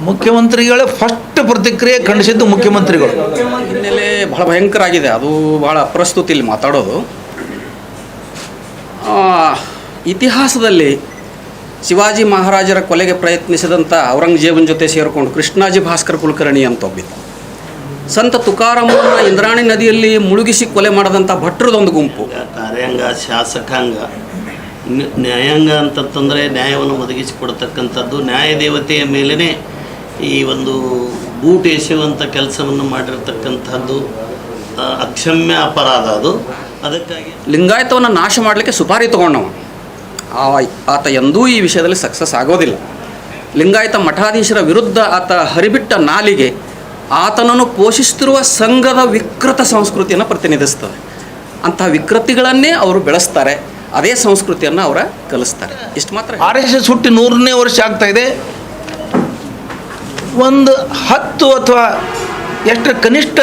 ಮುಖ್ಯಮಂತ್ರಿಗಳೇ ಫಸ್ಟ್ ಪ್ರತಿಕ್ರಿಯೆ ಖಂಡಿಸಿದ್ದು ಮುಖ್ಯಮಂತ್ರಿಗಳು. ಹಿನ್ನೆಲೆ ಬಹಳ ಭಯಂಕರ ಆಗಿದೆ. ಅದು ಬಹಳ ಅಪ್ರಸ್ತುತ ಇಲ್ಲಿ ಮಾತಾಡೋದು. ಆ, ಇತಿಹಾಸದಲ್ಲಿ ಶಿವಾಜಿ ಮಹಾರಾಜರ ಕೊಲೆಗೆ ಪ್ರಯತ್ನಿಸಿದಂಥ ಔರಂಗಜೇಬನ ಜೊತೆ ಸೇರಿಕೊಂಡು ಕೃಷ್ಣಾಜಿ ಭಾಸ್ಕರ್ ಕುಲಕರ್ಣಿ ಅಂತ ಒಬ್ಬಿದ್ದ. ಸಂತ ತುಕಾರಾಮನ ಇಂದ್ರಾಣಿ ನದಿಯಲ್ಲಿ ಮುಳುಗಿಸಿ ಕೊಲೆ ಮಾಡಿದಂಥ ಭಟ್ರದೊಂದು ಗುಂಪು. ಕಾರ್ಯಾಂಗ ಶಾಸಕಾಂಗ ನ್ಯಾಯಾಂಗ ಅಂತಂತಂದರೆ ನ್ಯಾಯವನ್ನು ಒದಗಿಸಿಕೊಡ್ತಕ್ಕಂಥದ್ದು ನ್ಯಾಯ ದೇವತೆಯ ಮೇಲೇ ಈ ಒಂದು ಬೂಟ್ ಎಸೆಯುವಂಥ ಕೆಲಸವನ್ನು ಮಾಡಿರ್ತಕ್ಕಂಥದ್ದು ಅಕ್ಷಮ್ಯ ಅಪರಾಧ ಅದು. ಅದಕ್ಕಾಗಿ ಲಿಂಗಾಯತವನ್ನು ನಾಶ ಮಾಡಲಿಕ್ಕೆ ಸುಪಾರಿ ತಗೊಂಡವ ಆತ ಎಂದೂ ಈ ವಿಷಯದಲ್ಲಿ ಸಕ್ಸಸ್ ಆಗೋದಿಲ್ಲ. ಲಿಂಗಾಯತ ಮಠಾಧೀಶರ ವಿರುದ್ಧ ಆತ ಹರಿಬಿಟ್ಟ ನಾಲಿಗೆ ಆತನನ್ನು ಪೋಷಿಸ್ತಿರುವ ಸಂಘದ ವಿಕೃತ ಸಂಸ್ಕೃತಿಯನ್ನು ಪ್ರತಿನಿಧಿಸ್ತದೆ ಅಂತಹ ವಿಕೃತಿಗಳನ್ನೇ ಅವರು ಬೆಳೆಸ್ತಾರೆ. ಅದೇ ಸಂಸ್ಕೃತಿಯನ್ನು ಅವರ ಕಲಿಸ್ತಾರೆ. ಇಷ್ಟು ಮಾತ್ರ ಆರ್ ಎಸ್ ಎಸ್ ಹುಟ್ಟಿ ನೂರನೇ ವರ್ಷ ಆಗ್ತಾ ಇದೆ. ಒಂದು ಹತ್ತು ಅಥವಾ ಎಷ್ಟು ಕನಿಷ್ಠ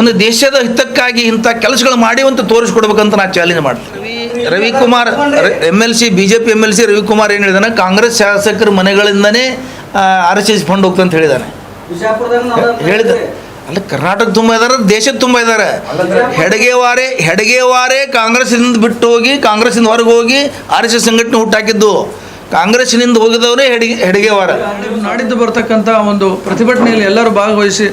ಒಂದು ದೇಶದ ಹಿತಕ್ಕಾಗಿ ಇಂಥ ಕೆಲಸಗಳು ಮಾಡಿ ಅಂತ ತೋರಿಸ್ಕೊಡ್ಬೇಕಂತ ನಾನು ಚಾಲೆಂಜ್ ಮಾಡ್ತೀನಿ. Ravi Ravikumar M L C B J P M L C Ravikumar ಏನು ಹೇಳಿದಾನೆ? ಕಾಂಗ್ರೆಸ್ ಶಾಸಕರ ಮನೆಗಳಿಂದನೇ ಆರ್ ಎಸ್ ಎಸ್ ಫಂಡ್ ಹೋಗ್ತಂತ ಹೇಳಿದಾನೆ. ಹೇಳಿದ ಅಲ್ಲ ಕರ್ನಾಟಕ ತುಂಬ ಇದಾರೆ ದೇಶದ ತುಂಬ ಇದಾರೆ. ಹೆಡಗೇವಾರೆ ಹೆಡಗೇವಾರೆ ಕಾಂಗ್ರೆಸ್ನಿಂದ ಬಿಟ್ಟು ಹೋಗಿ ಕಾಂಗ್ರೆಸ್ಸಿಂದ ಹೊರಗೆ ಹೋಗಿ ಆರ್ ಎಸ್ ಎಸ್ ಸಂಘಟನೆ ಹುಟ್ಟಾಕಿದ್ದು ಕಾಂಗ್ರೆಸ್ನಿಂದ ಹೋಗಿದವರೇ ಹೆಡಿಗೆ ಹೆಡಗೇವಾರ. ನಾಡಿದ್ದು ಬರ್ತಕ್ಕಂಥ ಒಂದು ಪ್ರತಿಭಟನೆಯಲ್ಲಿ ಎಲ್ಲರೂ ಭಾಗವಹಿಸಿ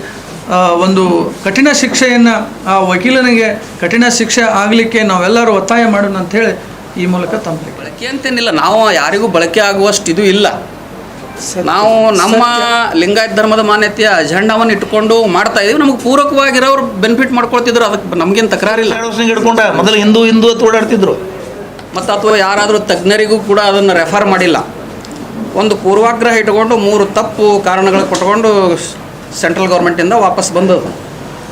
ಒಂದು ಕಠಿಣ ಶಿಕ್ಷೆಯನ್ನು ಆ ವಕೀಲನಿಗೆ ಕಠಿಣ ಶಿಕ್ಷೆ ಆಗಲಿಕ್ಕೆ ನಾವೆಲ್ಲರೂ ಒತ್ತಾಯ ಮಾಡೋಣ ಅಂತ ಹೇಳಿ ಈ ಮೂಲಕ ತಮ್ಮ ಬಳಕೆ ಅಂತೇನಿಲ್ಲ ನಾವು ಯಾರಿಗೂ ಬಳಕೆ ಆಗುವಷ್ಟು ಇದು ಇಲ್ಲ. ನಾವು ನಮ್ಮ ಲಿಂಗಾಯತ ಧರ್ಮದ ಮಾನ್ಯತೆಯ ಅಜೆಂಡಾವನ್ನು ಇಟ್ಕೊಂಡು ಮಾಡ್ತಾ ಇದೀವಿ. ನಮಗೆ ಪೂರಕವಾಗಿರೋರು ಬೆನಿಫಿಟ್ ಮಾಡ್ಕೊಳ್ತಿದ್ರು. ಅದಕ್ಕೆ ನಮಗೇನು ತಕರಾರಿಲ್ಲ. ಹಿಡ್ಕೊಂಡ ಮೊದಲು ಹಿಂದೂ ಹಿಂದೂ ಅಂತ ಓಡಾಡ್ತಿದ್ರು. ಮತ್ತು ಅಥವಾ ಯಾರಾದರೂ ತಜ್ಞರಿಗೂ ಕೂಡ ಅದನ್ನು ರೆಫರ್ ಮಾಡಿಲ್ಲ. ಒಂದು ಪೂರ್ವಾಗ್ರಹ ಇಟ್ಕೊಂಡು ಮೂರು ತಪ್ಪು ಕಾರಣಗಳು ಕೊಟ್ಕೊಂಡು ಸೆಂಟ್ರಲ್ ಗೌರ್ಮೆಂಟಿಂದ ವಾಪಸ್ ಬಂದದ್ದು.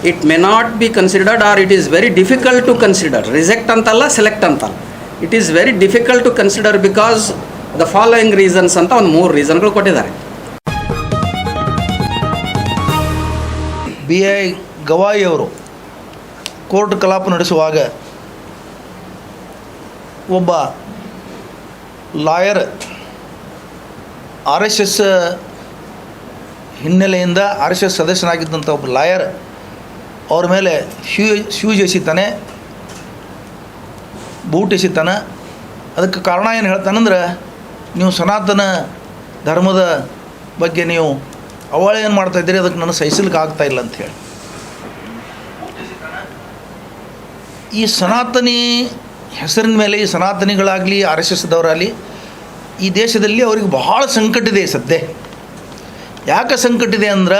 It may not be considered or it is very difficult to consider reject ಅಂತಲ್ಲ ಸೆಲೆಕ್ಟ್ ಅಂತಲ್ಲ. It is very difficult to consider because the following reasons ಅಂತ ಒಂದು ಮೂರು ರೀಸನ್ಗಳು ಕೊಟ್ಟಿದ್ದಾರೆ. ಬಿ ಐ ಗವಾಯಿ ಅವರು ಕೋರ್ಟ್ ಕಲಾಪ ನಡೆಸುವಾಗ ಒಬ್ಬ ಲಾಯರ್ ಆರ್ ಎಸ್ ಎಸ್ ಹಿನ್ನೆಲೆಯಿಂದ ಆರ್ ಎಸ್ ಎಸ್ ಸದಸ್ಯನಾಗಿದ್ದಂಥ ಒಬ್ಬ ಲಾಯರ್ ಅವ್ರ ಮೇಲೆ ಶೂ ಶೂಸ್ ಎಸಿತಾನೆ ಬೂಟ್ ಎಸಿತಾನೆ. ಅದಕ್ಕೆ ಕಾರಣ ಏನು ಹೇಳ್ತಾನಂದ್ರೆ ನೀವು ಸನಾತನ ಧರ್ಮದ ಬಗ್ಗೆ ನೀವು ಅವಳ ಏನು ಮಾಡ್ತಾ ಇದ್ದೀರಿ? ಅದಕ್ಕೆ ನನಗೆ ಸಹಿಸಲಿಕ್ಕೆ ಆಗ್ತಾ ಇಲ್ಲ ಅಂಥೇಳಿ ಈ ಸನಾತನಿ ಹೆಸರಿನ ಮೇಲೆ, ಈ ಸನಾತನಿಗಳಾಗಲಿ ಆರ್ ಎಸ್ ಎಸ್ದವರಾಗಲಿ ಈ ದೇಶದಲ್ಲಿ ಅವ್ರಿಗೆ ಬಹಳ ಸಂಕಟ ಇದೆ ಸದ್ಯ. ಯಾಕೆ ಸಂಕಟ ಇದೆ ಅಂದ್ರೆ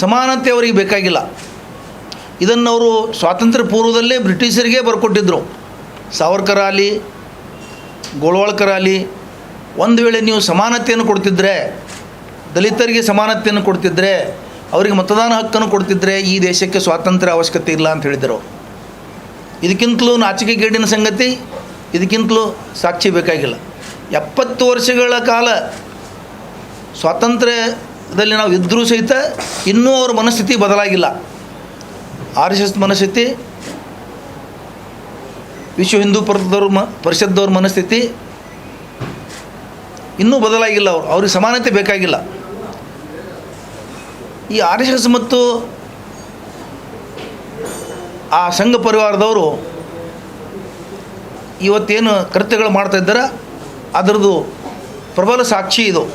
ಸಮಾನತೆ ಅವರಿಗೆ ಬೇಕಾಗಿಲ್ಲ. ಇದನ್ನು ಅವರು ಸ್ವಾತಂತ್ರ್ಯ ಪೂರ್ವದಲ್ಲೇ ಬ್ರಿಟಿಷರಿಗೆ ಬರ್ಕೊಟ್ಟಿದ್ದರು ಸಾವರ್ಕರ್ ಆಗಲಿ ಗೋಳ್ವಾಳ್ಕರ್ ಆಗಲಿ ಒಂದು ವೇಳೆ ನೀವು ಸಮಾನತೆಯನ್ನು ಕೊಡ್ತಿದ್ರೆ, ದಲಿತರಿಗೆ ಸಮಾನತೆಯನ್ನು ಕೊಡ್ತಿದ್ರೆ, ಅವರಿಗೆ ಮತದಾನ ಹಕ್ಕನ್ನು ಕೊಡ್ತಿದ್ರೆ ಈ ದೇಶಕ್ಕೆ ಸ್ವಾತಂತ್ರ್ಯ ಅವಶ್ಯಕತೆ ಇಲ್ಲ ಅಂತ ಹೇಳಿದರು. ಇದಕ್ಕಿಂತಲೂ ನಾಚಿಕೆಗೇಡಿನ ಸಂಗತಿ, ಇದಕ್ಕಿಂತಲೂ ಸಾಕ್ಷಿ ಬೇಕಾಗಿಲ್ಲ. ಎಪ್ಪತ್ತು ವರ್ಷಗಳ ಕಾಲ ಸ್ವಾತಂತ್ರ್ಯದಲ್ಲಿ ನಾವು ಇದ್ದರೂ ಸಹಿತ ಇನ್ನೂ ಅವ್ರ ಮನಸ್ಥಿತಿ ಬದಲಾಗಿಲ್ಲ. ಆರ್ ಎಸ್ ಎಸ್ ಮನಸ್ಥಿತಿ, ವಿಶ್ವ ಹಿಂದೂ ಪರಿಷತ್ದವ್ರ ಮ ಪರಿಷದ್ದವ್ರ ಮನಸ್ಥಿತಿ ಇನ್ನೂ ಬದಲಾಗಿಲ್ಲ ಅವರು. ಅವ್ರಿಗೆ ಸಮಾನತೆ ಬೇಕಾಗಿಲ್ಲ. ಈ ಆರ್ ಎಸ್ ಎಸ್ ಮತ್ತು ಆ ಸಂಘ ಪರಿವಾರದವರು ಇವತ್ತೇನು ಕೃತ್ಯಗಳು ಮಾಡ್ತಾ ಇದ್ದಾರೆ? ಅದರದ್ದು ಪ್ರಬಲ ಸಾಕ್ಷಿ ಇದು.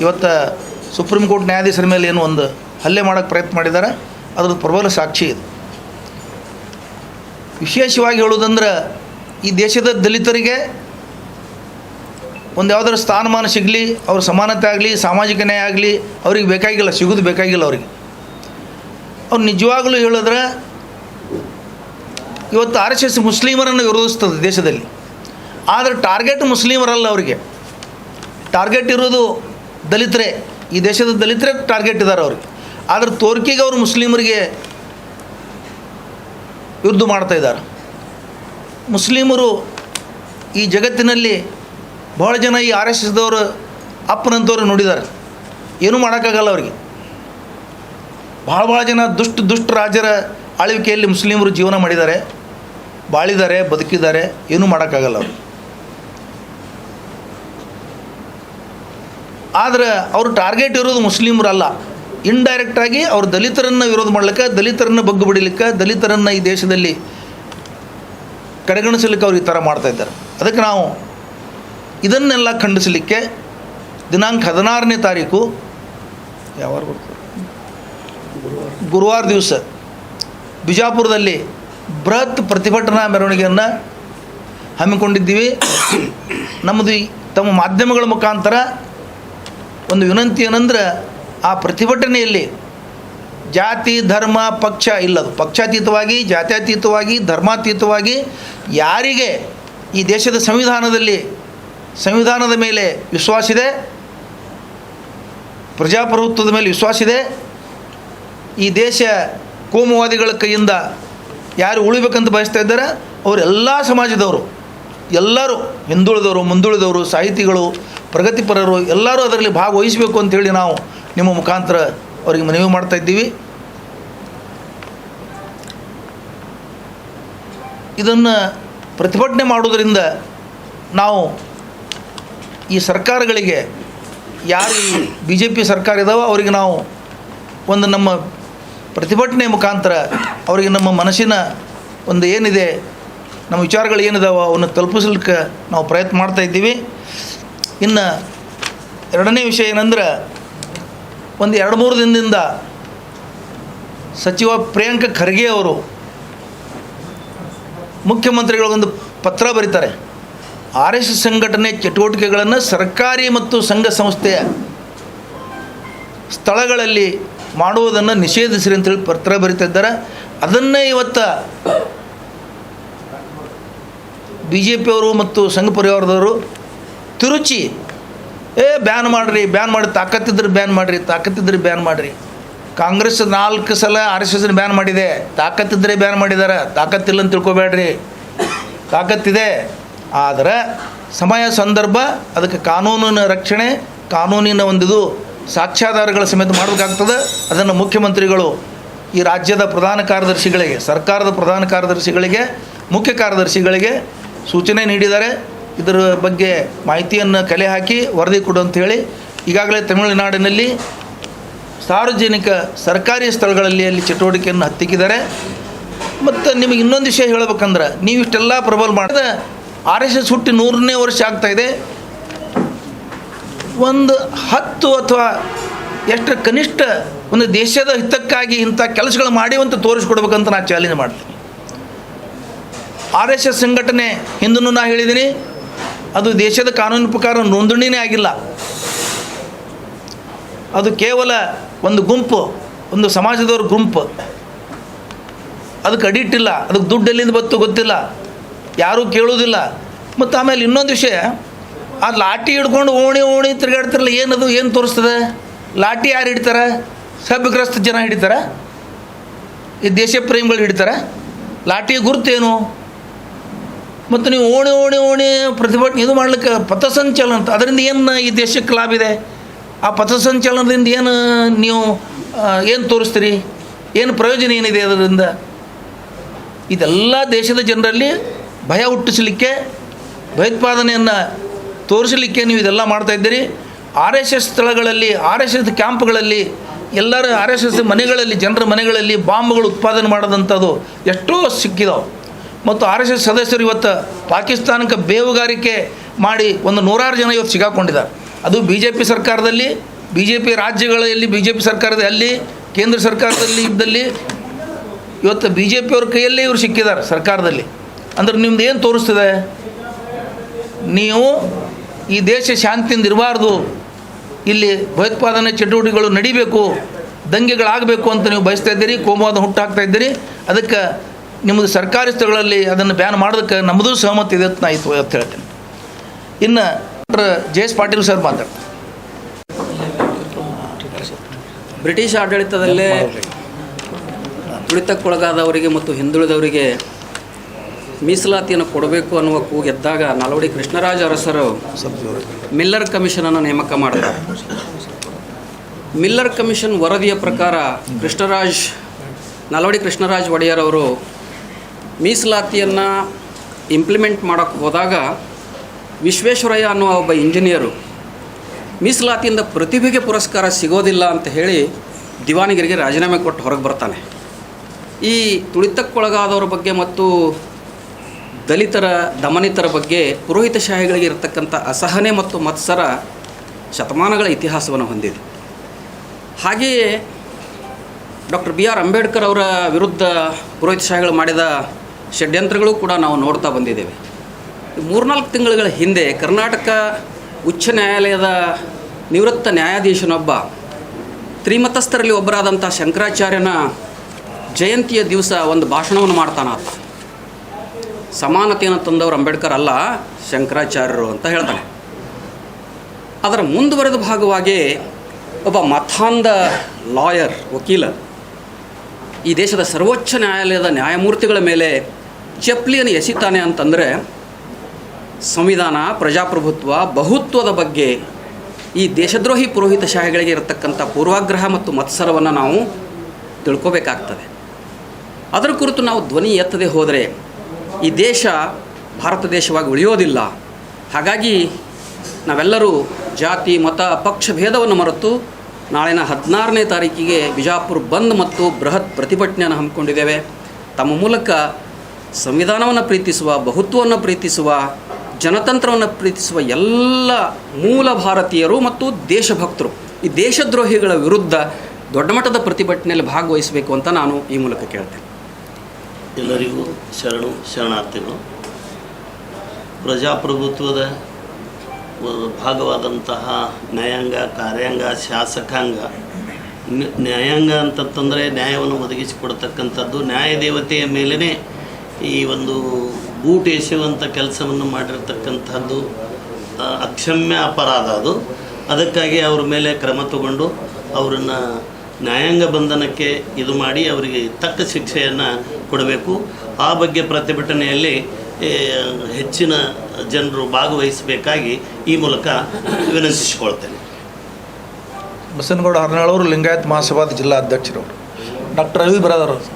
ಇವತ್ತು ಸುಪ್ರೀಂ ಕೋರ್ಟ್ ನ್ಯಾಯಾಧೀಶರ ಮೇಲೆ ಏನು ಒಂದು ಹಲ್ಲೆ ಮಾಡೋಕ್ಕೆ ಪ್ರಯತ್ನ ಮಾಡಿದ್ದಾರೆ ಅದ್ರದ್ದು ಪ್ರಬಲ ಸಾಕ್ಷಿ ಇದು. ವಿಶೇಷವಾಗಿ ಹೇಳೋದಂದ್ರೆ ಈ ದೇಶದ ದಲಿತರಿಗೆ ಒಂದು ಯಾವುದಾದ್ರು ಸ್ಥಾನಮಾನ ಸಿಗಲಿ, ಅವ್ರ ಸಮಾನತೆ ಆಗಲಿ, ಸಾಮಾಜಿಕ ನ್ಯಾಯ ಆಗಲಿ, ಅವ್ರಿಗೆ ಬೇಕಾಗಿಲ್ಲ, ಸಿಗೋದು ಬೇಕಾಗಿಲ್ಲ ಅವ್ರಿಗೆ. ಅವ್ರು ನಿಜವಾಗಲೂ ಹೇಳಿದ್ರೆ, ಇವತ್ತು ಆರ್ ಎಸ್ ಎಸ್ ಮುಸ್ಲಿಮರನ್ನು ವಿರೋಧಿಸ್ತದೆ ದೇಶದಲ್ಲಿ. ಆದರೆ ಟಾರ್ಗೆಟ್ ಮುಸ್ಲಿಮರಲ್ಲ ಅವರಿಗೆ. ಟಾರ್ಗೆಟ್ ಇರೋದು ದಲಿತರೇ. ಈ ದೇಶದ ದಲಿತರೇ ಟಾರ್ಗೆಟ್ ಇದ್ದಾರೆ ಅವ್ರಿಗೆ. ಆದರೆ ತೋರ್ಕಿಗೆ ಅವರು ಮುಸ್ಲಿಮರಿಗೆ ವಿರುದ್ಧ ಮಾಡ್ತಾ ಇದ್ದಾರೆ. ಮುಸ್ಲಿಮರು ಈ ಜಗತ್ತಿನಲ್ಲಿ ಭಾಳ ಜನ ಈ ಆರ್ ಎಸ್ ಎಸ್ದವರು ಅಪ್ಪನಂತವ್ರು ನೋಡಿದ್ದಾರೆ. ಏನೂ ಮಾಡೋಕ್ಕಾಗಲ್ಲ ಅವ್ರಿಗೆ. ಭಾಳ ಭಾಳ ಜನ ದುಷ್ಟ ದುಷ್ಟ ರಾಜರ ಆಳ್ವಿಕೆಯಲ್ಲಿ ಮುಸ್ಲಿಮರು ಜೀವನ ಮಾಡಿದ್ದಾರೆ. ಬಾಳಿದ್ದಾರೆ, ಬದುಕಿದ್ದಾರೆ, ಏನೂ ಮಾಡೋಕ್ಕಾಗಲ್ಲ ಅವರು. ಆದರೆ ಅವರು ಟಾರ್ಗೆಟ್ ಇರೋದು ಮುಸ್ಲಿಮರಲ್ಲ. ಇಂಡೈರೆಕ್ಟಾಗಿ ಅವರು ದಲಿತರನ್ನು ವಿರೋಧ ಮಾಡ್ಲಿಕ್ಕೆ, ದಲಿತರನ್ನು ಬಗ್ಗು ಬಿಡಲಿಕ್ಕೆ, ದಲಿತರನ್ನು ಈ ದೇಶದಲ್ಲಿ ಕಡೆಗಣಿಸಲಿಕ್ಕೆ ಅವ್ರು ಈ ಥರ ಮಾಡ್ತಾ ಇದ್ದಾರೆ. ಅದಕ್ಕೆ ನಾವು ಇದನ್ನೆಲ್ಲ ಖಂಡಿಸಲಿಕ್ಕೆ ದಿನಾಂಕ ಹದಿನಾರನೇ ತಾರೀಕು ಯಾವಾಗ ಗುರುವಾರ ದಿವಸ ಬಿಜಾಪುರದಲ್ಲಿ ಬೃಹತ್ ಪ್ರತಿಭಟನಾ ಮೆರವಣಿಗೆಯನ್ನು ಹಮ್ಮಿಕೊಂಡಿದ್ದೀವಿ. ನಮ್ಮದು ತಮ್ಮ ಮಾಧ್ಯಮಗಳ ಮುಖಾಂತರ ಒಂದು ವಿನಂತಿ ಏನಂದ್ರೆ ಆ ಪ್ರತಿಭಟನೆಯಲ್ಲಿ ಜಾತಿ, ಧರ್ಮ, ಪಕ್ಷ ಇಲ್ಲದು. ಪಕ್ಷಾತೀತವಾಗಿ, ಜಾತ್ಯತೀತವಾಗಿ, ಧರ್ಮಾತೀತವಾಗಿ ಯಾರಿಗೆ ಈ ದೇಶದ ಸಂವಿಧಾನದಲ್ಲಿ ಸಂವಿಧಾನದ ಮೇಲೆ ವಿಶ್ವಾಸ ಇದೆ, ಪ್ರಜಾಪ್ರಭುತ್ವದ ಮೇಲೆ ವಿಶ್ವಾಸ ಇದೆ. ಈ ದೇಶ ಕೋಮುವಾದಿಗಳ ಕೈಯಿಂದ ಯಾರು ಉಳಿಬೇಕಂತ ಬಯಸ್ತಾ ಇದ್ದಾರೆ ಅವರೆಲ್ಲ ಸಮಾಜದವರು, ಎಲ್ಲರೂ ಹಿಂದುಳಿದವರು, ಮುಂದುಳಿದವರು, ಸಾಹಿತಿಗಳು, ಪ್ರಗತಿಪರರು ಎಲ್ಲರೂ ಅದರಲ್ಲಿ ಭಾಗವಹಿಸಬೇಕು ಅಂತೇಳಿ ನಾವು ನಿಮ್ಮ ಮುಖಾಂತರ ಅವರಿಗೆ ಮನವಿ ಮಾಡ್ತಾ ಇದ್ದೀವಿ. ಇದನ್ನು ಪ್ರತಿಭಟನೆ ಮಾಡೋದರಿಂದ ನಾವು ಈ ಸರ್ಕಾರಗಳಿಗೆ ಯಾರು ಬಿ ಜೆ ಪಿ ಸರ್ಕಾರ ಇದಾವೋ ಅವರಿಗೆ ನಾವು ಒಂದು ನಮ್ಮ ಪ್ರತಿಭಟನೆ ಮುಖಾಂತರ ಅವರಿಗೆ ನಮ್ಮ ಮನಸ್ಸಿನ ಒಂದು ಏನಿದೆ, ನಮ್ಮ ವಿಚಾರಗಳು ಏನಿದಾವೋ ಅವನ್ನು ತಲುಪಿಸ್ಲಿಕ್ಕೆ ನಾವು ಪ್ರಯತ್ನ ಮಾಡ್ತಾ ಇದ್ದೀವಿ. ಇನ್ನು ಎರಡನೇ ವಿಷಯ ಏನಂದ್ರೆ, ಒಂದು ಎರಡು ಮೂರು ದಿನದಿಂದ ಸಚಿವ ಪ್ರಿಯಾಂಕ ಖರ್ಗೆ ಅವರು ಮುಖ್ಯಮಂತ್ರಿಗಳಿಗೊಂದು ಪತ್ರ ಬರೀತಾರೆ. ಆರ್ ಎಸ್ ಸಂಘಟನೆ ಚಟುವಟಿಕೆಗಳನ್ನು ಸರ್ಕಾರಿ ಮತ್ತು ಸಂಘ ಸಂಸ್ಥೆಯ ಸ್ಥಳಗಳಲ್ಲಿ ಮಾಡುವುದನ್ನು ನಿಷೇಧಿಸಿರಿ ಅಂತೇಳಿ ಪತ್ರ ಬರೀತಾ ಇದ್ದಾರೆ ಅದನ್ನೇ ಇವತ್ತು ಬಿ ಜೆ ಪಿಯವರು ಮತ್ತು ಸಂಘ ಪರಿವಾರದವರು ತಿರುಚಿ, ಏ, ಬ್ಯಾನ್ ಮಾಡಿರಿ, ಬ್ಯಾನ್ ಮಾಡಿ ತಾಕತ್ತಿದ್ರೆ ಬ್ಯಾನ್ ಮಾಡಿರಿ, ತಾಕತ್ತಿದ್ರೆ ಬ್ಯಾನ್ ಮಾಡಿರಿ. ಕಾಂಗ್ರೆಸ್ ನಾಲ್ಕು ಸಲ ಆರ್ ಎಸ್ ಎಸ್ನ ಬ್ಯಾನ್ ಮಾಡಿದೆ, ತಾಕತ್ತಿದ್ರೆ ಬ್ಯಾನ್ ಮಾಡಿದ್ದಾರೆ ತಾಕತ್ತಿಲ್ಲ ಅಂತ ತಿಳ್ಕೊಬೇಡ್ರಿ. ತಾಕತ್ತಿದೆ. ಆದರೆ ಸಮಯ ಸಂದರ್ಭ, ಅದಕ್ಕೆ ಕಾನೂನಿನ ರಕ್ಷಣೆ, ಕಾನೂನಿನ ಒಂದಿದು ಸಾಕ್ಷ್ಯಾಧಾರಗಳ ಸಮೇತ ಮಾಡಬೇಕಾಗ್ತದೆ. ಅದನ್ನು ಮುಖ್ಯಮಂತ್ರಿಗಳು ಈ ರಾಜ್ಯದ ಪ್ರಧಾನ ಕಾರ್ಯದರ್ಶಿಗಳಿಗೆ, ಸರ್ಕಾರದ ಪ್ರಧಾನ ಕಾರ್ಯದರ್ಶಿಗಳಿಗೆ, ಮುಖ್ಯ ಕಾರ್ಯದರ್ಶಿಗಳಿಗೆ ಸೂಚನೆ ನೀಡಿದ್ದಾರೆ. ಇದರ ಬಗ್ಗೆ ಮಾಹಿತಿಯನ್ನು ಕಲೆ ಹಾಕಿ ವರದಿ ಕೊಡು ಅಂತೇಳಿ ಈಗಾಗಲೇ ತಮಿಳುನಾಡಿನಲ್ಲಿ ಸಾರ್ವಜನಿಕ ಸರ್ಕಾರಿ ಸ್ಥಳಗಳಲ್ಲಿ ಅಲ್ಲಿ ಚಟುವಟಿಕೆಯನ್ನು ಹತ್ತಿಕ್ಕಿದ್ದಾರೆ. ಮತ್ತು ನಿಮಗೆ ಇನ್ನೊಂದು ವಿಷಯ ಹೇಳಬೇಕಂದ್ರೆ, ನೀವು ಇಷ್ಟೆಲ್ಲ ಪ್ರಬಲ ಮಾಡಿದ ಆರ್ ಎಸ್ ಎಸ್ ಹುಟ್ಟಿ ನೂರನೇ ವರ್ಷ ಆಗ್ತಾ ಇದೆ. ಒಂದು ಹತ್ತು ಅಥವಾ ಎಷ್ಟು ಕನಿಷ್ಠ ಒಂದು ದೇಶದ ಹಿತಕ್ಕಾಗಿ ಇಂಥ ಕೆಲಸಗಳು ಮಾಡಿ ಅಂತ ತೋರಿಸ್ಕೊಡ್ಬೇಕಂತ ನಾನು ಚಾಲೆಂಜ್ ಮಾಡ್ತೀನಿ. ಆರ್ ಎಸ್ ಎಸ್ ಸಂಘಟನೆ ಹಿಂದೂ ನಾನು ಹೇಳಿದ್ದೀನಿ ಅದು ದೇಶದ ಕಾನೂನು ಪ್ರಕಾರ ನೋಂದಣಿನೇ ಆಗಿಲ್ಲ. ಅದು ಕೇವಲ ಒಂದು ಗುಂಪು, ಒಂದು ಸಮಾಜದವ್ರ ಗುಂಪು. ಅದಕ್ಕೆ ಅಡಿಟ್ ಇಲ್ಲ. ಅದಕ್ಕೆ ದುಡ್ಡು ಎಲ್ಲಿಂದ ಬತ್ತು ಗೊತ್ತಿಲ್ಲ. ಯಾರೂ ಕೇಳೋದಿಲ್ಲ ಮತ್ತು ಆಮೇಲೆ ಇನ್ನೊಂದು ವಿಷಯ, ಆ ಲಾಟಿ ಹಿಡ್ಕೊಂಡು ಓಣಿ ಓಣಿ ತಿರುಗಾಡ್ತಿರಲ್ಲ, ಏನದು, ಏನು ತೋರಿಸ್ತದೆ? ಲಾಟಿ ಯಾರು ಹಿಡಿತಾರೆ? ಸಭ್ಯಗ್ರಸ್ತ ಜನ ಹಿಡಿತಾರೆ? ಈ ದೇಶ ಪ್ರೇಮಿಗಳು ಹಿಡಿತಾರೆ? ಲಾಟಿ ಗುರುತೇನು ಮತ್ತು ನೀವು ಓಣಿ ಓಣಿ ಓಣಿ ಪ್ರತಿಭಟನೆ ಇದು ಮಾಡ್ಲಿಕ್ಕೆ ಪಥಸಂಚಲನ ಅಂತ ಅದರಿಂದ ಏನು ಈ ದೇಶಕ್ಕೆ ಲಾಭ ಇದೆ? ಆ ಪಥಸಂಚಲನದಿಂದ ಏನು ನೀವು ಏನು ತೋರಿಸ್ತೀರಿ? ಏನು ಪ್ರಯೋಜನ ಏನಿದೆ ಅದರಿಂದ? ಇದೆಲ್ಲ ದೇಶದ ಜನರಲ್ಲಿ ಭಯ ಹುಟ್ಟಿಸಲಿಕ್ಕೆ, ಭಯೋತ್ಪಾದನೆಯನ್ನು ತೋರಿಸಲಿಕ್ಕೆ ನೀವು ಇದೆಲ್ಲ ಮಾಡ್ತಾ ಇದ್ದೀರಿ. ಆರ್ ಎಸ್ ಎಸ್ ಸ್ಥಳಗಳಲ್ಲಿ, ಆರ್ ಎಸ್ ಎಸ್ ಕ್ಯಾಂಪ್ಗಳಲ್ಲಿ, ಎಲ್ಲರ ಆರ್ ಎಸ್ ಎಸ್ ಮನೆಗಳಲ್ಲಿ, ಜನರ ಮನೆಗಳಲ್ಲಿ ಬಾಂಬ್ಗಳು ಉತ್ಪಾದನೆ ಮಾಡಿದಂಥದ್ದು ಎಷ್ಟೋ ಸಿಕ್ಕಿದಾವೆ. ಮತ್ತು ಆರ್ ಎಸ್ ಎಸ್ ಸದಸ್ಯರು ಇವತ್ತು ಪಾಕಿಸ್ತಾನಕ್ಕೆ ಬೇವುಗಾರಿಕೆ ಮಾಡಿ ಒಂದು ನೂರಾರು ಜನ ಇವತ್ತು ಸಿಗಾಕೊಂಡಿದ್ದಾರೆ. ಅದು ಬಿ ಜೆ ಪಿ ಸರ್ಕಾರದಲ್ಲಿ ಬಿ ಜೆ ಪಿ ರಾಜ್ಯಗಳಲ್ಲಿ ಬಿ ಜೆ ಪಿ ಸರ್ಕಾರದ ಅಲ್ಲಿ, ಕೇಂದ್ರ ಸರ್ಕಾರದಲ್ಲಿ ಇದ್ದಲ್ಲಿ ಇವತ್ತು ಬಿ ಜೆ ಪಿಯವ್ರ ಕೈಯಲ್ಲೇ ಇವರು ಸಿಕ್ಕಿದ್ದಾರೆ ಸರ್ಕಾರದಲ್ಲಿ. ಅಂದ್ರೆ ನಿಮ್ದು ಏನು ತೋರಿಸ್ತದೆ? ನೀವು ಈ ದೇಶ ಶಾಂತಿಯಿಂದ ಇರಬಾರ್ದು. ಇಲ್ಲಿ ಭಯೋತ್ಪಾದನೆ ಚಟುವಟಿಕೆಗಳು ನಡಿಬೇಕು. ದಂಗೆಗಳಾಗಬೇಕು ಅಂತ ನೀವು ಬಯಸ್ತಾ ಇದ್ದೀರಿ ಕೋಮುವಾದ ಹುಟ್ಟಾಕ್ತಾ ಇದ್ದೀರಿ. ಅದಕ್ಕೆ ನಿಮ್ಮದು ಸರ್ಕಾರಿ ಸ್ಥಳಗಳಲ್ಲಿ ಅದನ್ನು ಬ್ಯಾನ್ ಮಾಡೋದಕ್ಕೆ ನಮ್ಮದು ಸಹಮತಿ ಇದೆ ಅಂತ ನಾ ಇತ್ತು ಅಂತ ಹೇಳ್ತೀನಿ. ಇನ್ನು doctor J S Patil sir ಮಾತಾಡ್ತಾರೆ. ಬ್ರಿಟಿಷ್ ಆಡಳಿತದಲ್ಲೇ ತುಳಿತಕ್ಕೊಳಗಾದವರಿಗೆ ಮತ್ತು ಹಿಂದುಳಿದವರಿಗೆ ಮೀಸಲಾತಿಯನ್ನು ಕೊಡಬೇಕು ಅನ್ನುವ ಕೂಗೆದ್ದಾಗ ನಾಲ್ವಡಿ ಕೃಷ್ಣರಾಜ ಅರಸರು ಮಿಲ್ಲರ್ ಕಮಿಷನನ್ನು ನೇಮಕ ಮಾಡಿದ್ದಾರೆ. ಮಿಲ್ಲರ್ ಕಮಿಷನ್ ವರದಿಯ ಪ್ರಕಾರ ಕೃಷ್ಣರಾಜ್, ನಾಲ್ವಡಿ ಕೃಷ್ಣರಾಜ್ ಒಡೆಯರ್ ಅವರು ಮೀಸಲಾತಿಯನ್ನು ಇಂಪ್ಲಿಮೆಂಟ್ ಮಾಡೋಕ್ಕೆ ಹೋದಾಗ ವಿಶ್ವೇಶ್ವರಯ್ಯ ಅನ್ನುವ ಒಬ್ಬ ಇಂಜಿನಿಯರು ಮೀಸಲಾತಿಯಿಂದ ಪ್ರತಿಭೆಗೆ ಪುರಸ್ಕಾರ ಸಿಗೋದಿಲ್ಲ ಅಂತ ಹೇಳಿ ದಿವಾನಗಿರಿಗೆ ರಾಜೀನಾಮೆ ಕೊಟ್ಟು ಹೊರಗೆ ಬರ್ತಾನೆ. ಈ ತುಳಿತಕ್ಕೊಳಗಾದವರ ಬಗ್ಗೆ ಮತ್ತು ದಲಿತರ ದಮನಿತರ ಬಗ್ಗೆ ಪುರೋಹಿತಶಾಹಿಗಳಿಗೆ ಇರತಕ್ಕಂಥ ಅಸಹನೆ ಮತ್ತು ಮತ್ಸರ ಶತಮಾನಗಳ ಇತಿಹಾಸವನ್ನು ಹೊಂದಿದೆ. ಹಾಗೆಯೇ ಡಾಕ್ಟರ್ ಬಿ ಆರ್ ಅಂಬೇಡ್ಕರ್ ಅವರ ವಿರುದ್ಧ ಪುರೋಹಿತಶಾಹಿಗಳು ಮಾಡಿದ ಷಡ್ಯಂತ್ರಗಳು ಕೂಡ ನಾವು ನೋಡ್ತಾ ಬಂದಿದ್ದೇವೆ. ಮೂರ್ನಾಲ್ಕು ತಿಂಗಳುಗಳ ಹಿಂದೆ ಕರ್ನಾಟಕ ಉಚ್ಚ ನ್ಯಾಯಾಲಯದ ನಿವೃತ್ತ ನ್ಯಾಯಾಧೀಶನೊಬ್ಬ, ತ್ರಿಮತಸ್ಥರಲ್ಲಿ ಒಬ್ಬರಾದಂಥ ಶಂಕರಾಚಾರ್ಯನ ಜಯಂತಿಯ ದಿವಸ ಒಂದು ಭಾಷಣವನ್ನು ಮಾಡ್ತಾನಾತ ಸಮಾನತೆಯನ್ನು ತಂದವರು ಅಂಬೇಡ್ಕರ್ ಅಲ್ಲ ಶಂಕರಾಚಾರ್ಯರು ಅಂತ ಹೇಳ್ತಾನೆ. ಅದರ ಮುಂದುವರೆದ ಭಾಗವಾಗಿ ಒಬ್ಬ ಮತಾಂಧ ಲಾಯರ್, ವಕೀಲ, ಈ ದೇಶದ ಸರ್ವೋಚ್ಚ ನ್ಯಾಯಾಲಯದ ನ್ಯಾಯಮೂರ್ತಿಗಳ ಮೇಲೆ ಚಪ್ಲಿಯನ್ನು ಎಸಿತಾನೆ ಅಂತಂದರೆ ಸಂವಿಧಾನ, ಪ್ರಜಾಪ್ರಭುತ್ವ, ಬಹುತ್ವದ ಬಗ್ಗೆ ಈ ದೇಶದ್ರೋಹಿ ಪುರೋಹಿತಶಾಹಿಗಳಿಗೆ ಇರತಕ್ಕಂಥ ಪೂರ್ವಾಗ್ರಹ ಮತ್ತು ಮತ್ಸರವನ್ನು ನಾವು ತಿಳ್ಕೋಬೇಕಾಗ್ತದೆ. ಅದರ ಕುರಿತು ನಾವು ಧ್ವನಿ ಎತ್ತದೆ ಹೋದರೆ ಈ ದೇಶ ಭಾರತ ದೇಶವಾಗಿ ಉಳಿಯೋದಿಲ್ಲ. ಹಾಗಾಗಿ ನಾವೆಲ್ಲರೂ ಜಾತಿ, ಮತ, ಪಕ್ಷ ಭೇದವನ್ನು ಮರೆತು ನಾಳಿನ ಹದಿನಾರನೇ ತಾರೀಕಿಗೆ ಬಿಜಾಪುರ ಬಂದ್ ಮತ್ತು ಬೃಹತ್ ಪ್ರತಿಭಟನೆಯನ್ನು ಹಮ್ಮಿಕೊಂಡಿದ್ದೇವೆ. ತಮ್ಮ ಮೂಲಕ ಸಂವಿಧಾನವನ್ನು ಪ್ರೀತಿಸುವ, ಬಹುತ್ವವನ್ನು ಪ್ರೀತಿಸುವ, ಜನತಂತ್ರವನ್ನು ಪ್ರೀತಿಸುವ ಎಲ್ಲ ಮೂಲ ಭಾರತೀಯರು ಮತ್ತು ದೇಶಭಕ್ತರು. ಈ ದೇಶದ್ರೋಹಿಗಳ ವಿರುದ್ಧ ದೊಡ್ಡ ಮಟ್ಟದ ಪ್ರತಿಭಟನೆಯಲ್ಲಿ ಭಾಗವಹಿಸಬೇಕು ಅಂತ ನಾನು ಈ ಮೂಲಕ ಕೇಳ್ತೇನೆ. ಎಲ್ಲರಿಗೂ ಶರಣು, ಶರಣಾರ್ಥಿಗಳು. ಪ್ರಜಾಪ್ರಭುತ್ವದ ಭಾಗವಾದಂತಹ ನ್ಯಾಯಾಂಗ, ಕಾರ್ಯಾಂಗ, ಶಾಸಕಾಂಗ. ನ್ಯ- ನ್ಯಾಯಾಂಗ ಅಂತಂತಂದರೆ ನ್ಯಾಯವನ್ನು ಒದಗಿಸಿಕೊಡ್ತಕ್ಕಂಥದ್ದು. ನ್ಯಾಯದೇವತೆಯ ಮೇಲೇ ಈ ಒಂದು ಬೂಟ್ ಎಸೆಯುವಂಥ ಕೆಲಸವನ್ನು ಮಾಡಿರ್ತಕ್ಕಂಥದ್ದು ಅಕ್ಷಮ್ಯ ಅಪರಾಧ ಅದು. ಅದಕ್ಕಾಗಿ ಅವ್ರ ಮೇಲೆ ಕ್ರಮ ತಗೊಂಡು ಅವರನ್ನು ನ್ಯಾಯಾಂಗ ಬಂಧನಕ್ಕೆ ಇದು ಮಾಡಿ ಅವರಿಗೆ ತಕ್ಕ ಶಿಕ್ಷೆಯನ್ನು ಕೊಡಬೇಕು. ಆ ಬಗ್ಗೆ ಪ್ರತಿಭಟನೆಯಲ್ಲಿ ಹೆಚ್ಚಿನ ಜನರು ಭಾಗವಹಿಸಬೇಕಾಗಿ ಈ ಮೂಲಕ ವಿನಂತಿಸಿಕೊಳ್ತೇನೆ. ಬಸನಗೌಡ ಹರ್ನಾಳವರು ಲಿಂಗಾಯತ್ ಮಹಾಸಭಾದ ಜಿಲ್ಲಾ ಅಧ್ಯಕ್ಷರು. Doctor Ravi brother. ಅವರು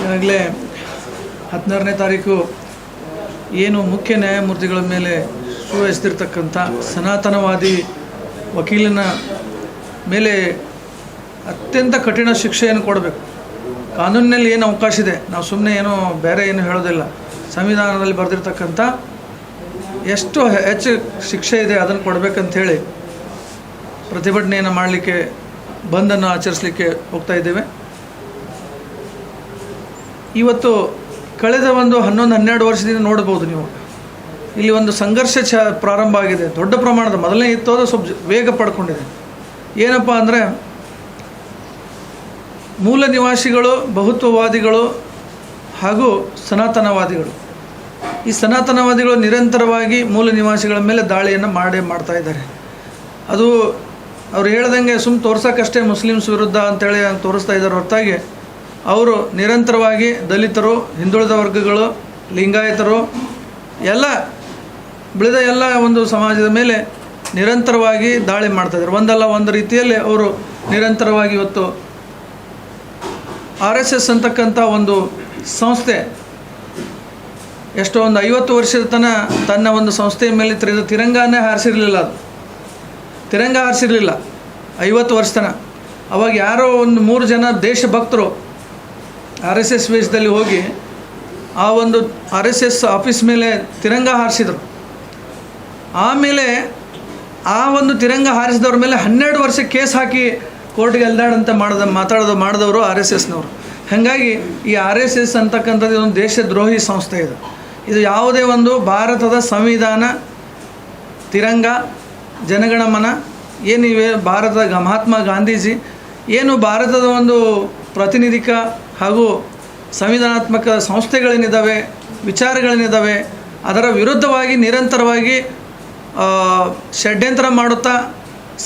ಈಗಾಗಲೇ ಹದಿನಾರನೇ ತಾರೀಕು ಏನು ಮುಖ್ಯ ನ್ಯಾಯಮೂರ್ತಿಗಳ ಮೇಲೆ ಸುವಹಿಸ್ತಿರ್ತಕ್ಕಂಥ ಸನಾತನವಾದಿ ವಕೀಲನ ಮೇಲೆ ಅತ್ಯಂತ ಕಠಿಣ ಶಿಕ್ಷೆಯನ್ನು ಕೊಡಬೇಕು. ಕಾನೂನಿನಲ್ಲಿ ಏನು ಅವಕಾಶ ಇದೆ? ನಾವು ಸುಮ್ಮನೆ ಏನೋ ಬೇರೆ ಏನು ಹೇಳೋದಿಲ್ಲ. ಸಂವಿಧಾನದಲ್ಲಿ ಬರೆದಿರ್ತಕ್ಕಂಥ ಎಷ್ಟು ಹೆಚ್ಚು ಶಿಕ್ಷೆ ಇದೆ ಅದನ್ನು ಕೊಡಬೇಕಂಥೇಳಿ ಪ್ರತಿಭಟನೆಯನ್ನು ಮಾಡಲಿಕ್ಕೆ, ಬಂದನ್ನು ಆಚರಿಸಲಿಕ್ಕೆ ಹೋಗ್ತಾ ಇದ್ದೇವೆ. ಇವತ್ತು ಕಳೆದ ಒಂದು ಹನ್ನೊಂದು, ಹನ್ನೆರಡು ವರ್ಷದಿಂದ ನೋಡ್ಬೋದು ನೀವು. ಇಲ್ಲಿ ಒಂದು ಸಂಘರ್ಷ ಚ ಪ್ರಾರಂಭ ಆಗಿದೆ. ದೊಡ್ಡ ಪ್ರಮಾಣದ ಮೊದಲನೇ ಇತ್ತು ಅದು ಸ್ವಲ್ಪ ವೇಗ ಪಡ್ಕೊಂಡಿದೆ. ಏನಪ್ಪ ಅಂದರೆ, ಮೂಲ ನಿವಾಸಿಗಳು, ಬಹುತ್ವವಾದಿಗಳು ಹಾಗೂ ಸನಾತನವಾದಿಗಳು. ಈ ಸನಾತನವಾದಿಗಳು ನಿರಂತರವಾಗಿ ಮೂಲ ನಿವಾಸಿಗಳ ಮೇಲೆ ದಾಳಿಯನ್ನು ಮಾಡೇ ಮಾಡ್ತಾ ಇದ್ದಾರೆ. ಅದು ಅವ್ರು ಹೇಳ್ದಂಗೆ ಸುಮ್ಮ ತೋರ್ಸೋಕ್ಕಷ್ಟೇ ಮುಸ್ಲಿಮ್ಸ್ ವಿರುದ್ಧ ಅಂತೇಳಿ ತೋರಿಸ್ತಾ ಇದ್ದಾರೆ ಹೊರತಾಗಿ. ಅವರು ನಿರಂತರವಾಗಿ ದಲಿತರು, ಹಿಂದುಳಿದ ವರ್ಗಗಳು, ಲಿಂಗಾಯತರು, ಎಲ್ಲ ಬೆಳೆದ ಎಲ್ಲ ಒಂದು ಸಮಾಜದ ಮೇಲೆ ನಿರಂತರವಾಗಿ ದಾಳಿ ಮಾಡ್ತಾ ಇದ್ದಾರೆ. ಒಂದಲ್ಲ, ಒಂದು ರೀತಿಯಲ್ಲಿ ಅವರು ನಿರಂತರವಾಗಿ ಇವತ್ತು ಆರ್ ಎಸ್ ಎಸ್ ಅಂತಕ್ಕಂಥ ಒಂದು ಸಂಸ್ಥೆ, ಎಷ್ಟೋ ಒಂದು ಐವತ್ತು ವರ್ಷದ ತನಕ ತನ್ನ ಒಂದು ಸಂಸ್ಥೆಯ ಮೇಲೆ ತಿರ, ತಿರಂಗಾನೇ ಹಾರಿಸಿರಲಿಲ್ಲ ಅದು. ತಿರಂಗ ಹಾರಿಸಿರಲಿಲ್ಲ. ಐವತ್ತು ವರ್ಷ ತನಕ ಅವಾಗ ಯಾರೋ ಒಂದು ಮೂರು ಜನ ದೇಶಭಕ್ತರು ಆರ್ ಎಸ್ ಎಸ್ ವೇಷದಲ್ಲಿ ಹೋಗಿ ಆ ಒಂದು ಆರ್ ಎಸ್ ಎಸ್ ಆಫೀಸ್ ಮೇಲೆ ತಿರಂಗ ಹಾರಿಸಿದರು. ಆಮೇಲೆ ಆ ಒಂದು ತಿರಂಗ ಹಾರಿಸಿದವ್ರ ಮೇಲೆ ಹನ್ನೆರಡು ವರ್ಷ ಕೇಸ್ ಹಾಕಿ ಕೋರ್ಟ್ಗೆ ಎಲ್ದಾಡಂತ ಮಾಡಿದ, ಮಾತಾಡೋದು, ಮಾಡಿದವರು ಆರ್ ಎಸ್ ಎಸ್ನವರು. ಹಾಗಾಗಿ ಈ ಆರ್ ಎಸ್ ಎಸ್ ಅಂತಕ್ಕಂಥದ್ದು ಒಂದು ದೇಶದ್ರೋಹಿ ಸಂಸ್ಥೆ ಇದು. ಇದು ಯಾವುದೇ ಒಂದು ಭಾರತದ ಸಂವಿಧಾನ, ತಿರಂಗ ಜನಗಣಮನ ಏನಿವೆ, ಭಾರತದ ಮಹಾತ್ಮ ಗಾಂಧೀಜಿ, ಏನು ಭಾರತದ ಒಂದು ಪ್ರಾತಿನಿಧಿಕ ಹಾಗೂ ಸಂವಿಧಾನಾತ್ಮಕ ಸಂಸ್ಥೆಗಳೇನಿದ್ದಾವೆ ವಿಚಾರಗಳೇನಿದ್ದಾವೆ ಅದರ ವಿರುದ್ಧವಾಗಿ, ನಿರಂತರವಾಗಿ ಷಡ್ಯಂತ್ರ ಮಾಡುತ್ತಾ,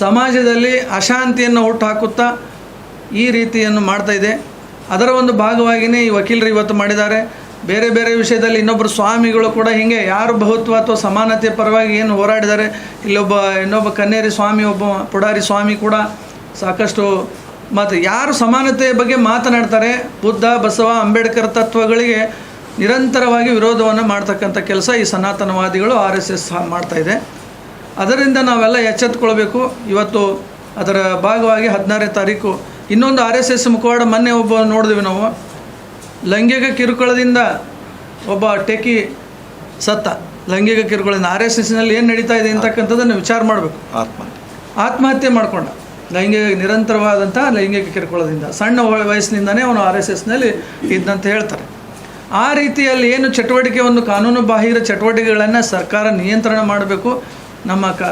ಸಮಾಜದಲ್ಲಿ ಅಶಾಂತಿಯನ್ನು ಹುಟ್ಟು ಹಾಕುತ್ತಾ ಈ ರೀತಿಯನ್ನು ಮಾಡ್ತಾ ಇದೆ. ಅದರ ಒಂದು ಭಾಗವಾಗಿಯೇ ಈ ವಕೀಲರು ಇವತ್ತು ಮಾಡಿದ್ದಾರೆ. ಬೇರೆ ಬೇರೆ ವಿಷಯದಲ್ಲಿ ಇನ್ನೊಬ್ಬರು ಸ್ವಾಮಿಗಳು ಕೂಡ ಹೀಗೆ ಯಾರು ಬಹುತ್ವ ಅಥವಾ ಸಮಾನತೆ ಪರವಾಗಿ ಏನು ಹೋರಾಡಿದ್ದಾರೆ. ಇಲ್ಲೊಬ್ಬ ಇನ್ನೊಬ್ಬ ಕನ್ನೇರಿ ಸ್ವಾಮಿ, ಒಬ್ಬ ಪುಡಾರಿ ಸ್ವಾಮಿ ಕೂಡ ಸಾಕಷ್ಟು ಮತ್ತು ಯಾರು ಸಮಾನತೆಯ ಬಗ್ಗೆ ಮಾತನಾಡ್ತಾರೆ ಬುದ್ಧ ಬಸವ ಅಂಬೇಡ್ಕರ್ ತತ್ವಗಳಿಗೆ ನಿರಂತರವಾಗಿ ವಿರೋಧವನ್ನು ಮಾಡ್ತಕ್ಕಂಥ ಕೆಲಸ ಈ ಸನಾತನವಾದಿಗಳು ಆರ್ ಎಸ್ ಎಸ್ ಮಾಡ್ತಾ ಇದೆ. ಅದರಿಂದ ನಾವೆಲ್ಲ ಎಚ್ಚೆತ್ಕೊಳ್ಬೇಕು. ಇವತ್ತು ಅದರ ಭಾಗವಾಗಿ ಹದಿನಾರನೇ ತಾರೀಕು ಇನ್ನೊಂದು ಆರ್ ಎಸ್ ಎಸ್ ಮುಖವಾಡ ಮೊನ್ನೆ ಒಬ್ಬ ನೋಡಿದ್ವಿ ನಾವು. ಲೈಂಗಿಕ ಕಿರುಕುಳದಿಂದ ಒಬ್ಬ ಟೆಕಿ ಸತ್ತ. ಲೈಂಗಿಕ ಕಿರುಕುಳದಿಂದ ಆರ್ ಎಸ್ ಎಸ್ನಲ್ಲಿ ಏನು ನಡೀತಾ ಇದೆ ಅಂತಕ್ಕಂಥದ್ದನ್ನು ವಿಚಾರ ಮಾಡಬೇಕು. ಆತ್ಮಹತ್ಯೆ. ಆತ್ಮಹತ್ಯೆ ಮಾಡ್ಕೊಂಡ. ಲೈಂಗಿಕ ನಿರಂತರವಾದಂಥ ಲೈಂಗಿಕ ಕಿರುಕುಳದಿಂದ. ಸಣ್ಣ ವಯಸ್ಸಿನಿಂದನೇ ಅವನು ಆರ್ ಎಸ್ ಎಸ್ನಲ್ಲಿ ಇದ್ದಂತ ಹೇಳ್ತಾರೆ. ಆ ರೀತಿಯಲ್ಲಿ ಏನು ಚಟುವಟಿಕೆ ಒಂದು ಕಾನೂನು ಬಾಹಿರ ಚಟುವಟಿಕೆಗಳನ್ನು ಸರ್ಕಾರ ನಿಯಂತ್ರಣ ಮಾಡಬೇಕು. ನಮ್ಮ ಕ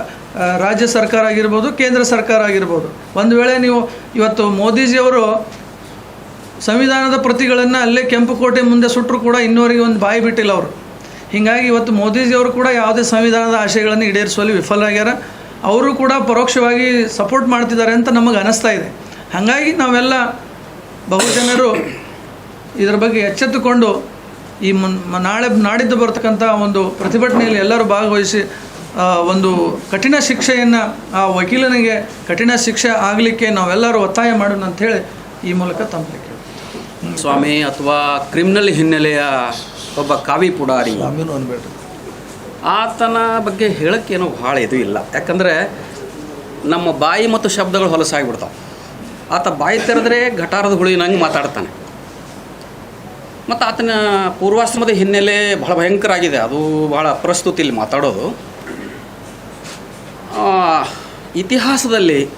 ರಾಜ್ಯ ಸರ್ಕಾರ ಆಗಿರ್ಬೋದು, ಕೇಂದ್ರ ಸರ್ಕಾರ ಆಗಿರ್ಬೋದು. ಒಂದು ವೇಳೆ ನೀವು ಇವತ್ತು ಮೋದಿಜಿಯವರು ಸಂವಿಧಾನದ ಪ್ರತಿಗಳನ್ನು ಅಲ್ಲೇ ಕೆಂಪು ಕೋಟೆ ಮುಂದೆ ಸುಟ್ಟರು ಕೂಡ ಇನ್ನೂವರೆಗೆ ಒಂದು ಬಾಯಿ ಬಿಟ್ಟಿಲ್ಲ ಅವರು. ಹೀಗಾಗಿ ಇವತ್ತು ಮೋದಿಜಿಯವರು ಕೂಡ ಯಾವುದೇ ಸಂವಿಧಾನದ ಆಶಯಗಳನ್ನು ಈಡೇರಿಸುವಲ್ಲಿ ವಿಫಲರಾಗ್ಯಾರ. ಅವರು ಕೂಡ ಪರೋಕ್ಷವಾಗಿ ಸಪೋರ್ಟ್ ಮಾಡ್ತಿದ್ದಾರೆ ಅಂತ ನಮಗೆ ಅನಿಸ್ತಾ ಇದೆ. ಹಾಗಾಗಿ ನಾವೆಲ್ಲ ಬಹುಜನರು ಇದರ ಬಗ್ಗೆ ಎಚ್ಚೆತ್ತುಕೊಂಡು ಈ ಮುನ್ ನಾಳೆ ನಾಡಿದ್ದು ಬರ್ತಕ್ಕಂಥ ಒಂದು ಪ್ರತಿಭಟನೆಯಲ್ಲಿ ಎಲ್ಲರೂ ಭಾಗವಹಿಸಿ ಒಂದು ಕಠಿಣ ಶಿಕ್ಷೆಯನ್ನು ಆ ವಕೀಲನಿಗೆ ಕಠಿಣ ಶಿಕ್ಷೆ ಆಗಲಿಕ್ಕೆ ನಾವೆಲ್ಲರೂ ಒತ್ತಾಯ ಮಾಡೋಣ ಅಂಥೇಳಿ ಈ ಮೂಲಕ ತಮ್ಮಲ್ಲಿ ಕೇಳಿ ಸ್ವಾಮಿ ಅಥವಾ ಕ್ರಿಮಿನಲ್ ಹಿನ್ನೆಲೆಯ ಒಬ್ಬ ಕಾವಿ ಪುಡಾರಿ. ಸ್ವಾಮಿನೂ ಅನ್ಬೇಡ್ರಿ. ಆತನ ಬಗ್ಗೆ ಹೇಳೋಕ್ಕೇನೋ ಭಾಳ ಇದು ಇಲ್ಲ. ಯಾಕಂದರೆ ನಮ್ಮ ಬಾಯಿ ಮತ್ತು ಶಬ್ದಗಳು ಹೊಲಸಾಗಿಬಿಡ್ತಾವೆ. ಆತ ಬಾಯಿ ತೆರೆದ್ರೆ ಘಟಾರದ ಹುಳಿನಂಗೆ ಮಾತಾಡ್ತಾನೆ. ಮತ್ತು ಆತನ ಪೂರ್ವಾಶ್ರಮದ ಹಿನ್ನೆಲೆ ಬಹಳ ಭಯಂಕರ ಆಗಿದೆ. ಅದು ಭಾಳ ಇಲ್ಲಿ ಮಾತಾಡೋದು. ಇತಿಹಾಸದಲ್ಲಿ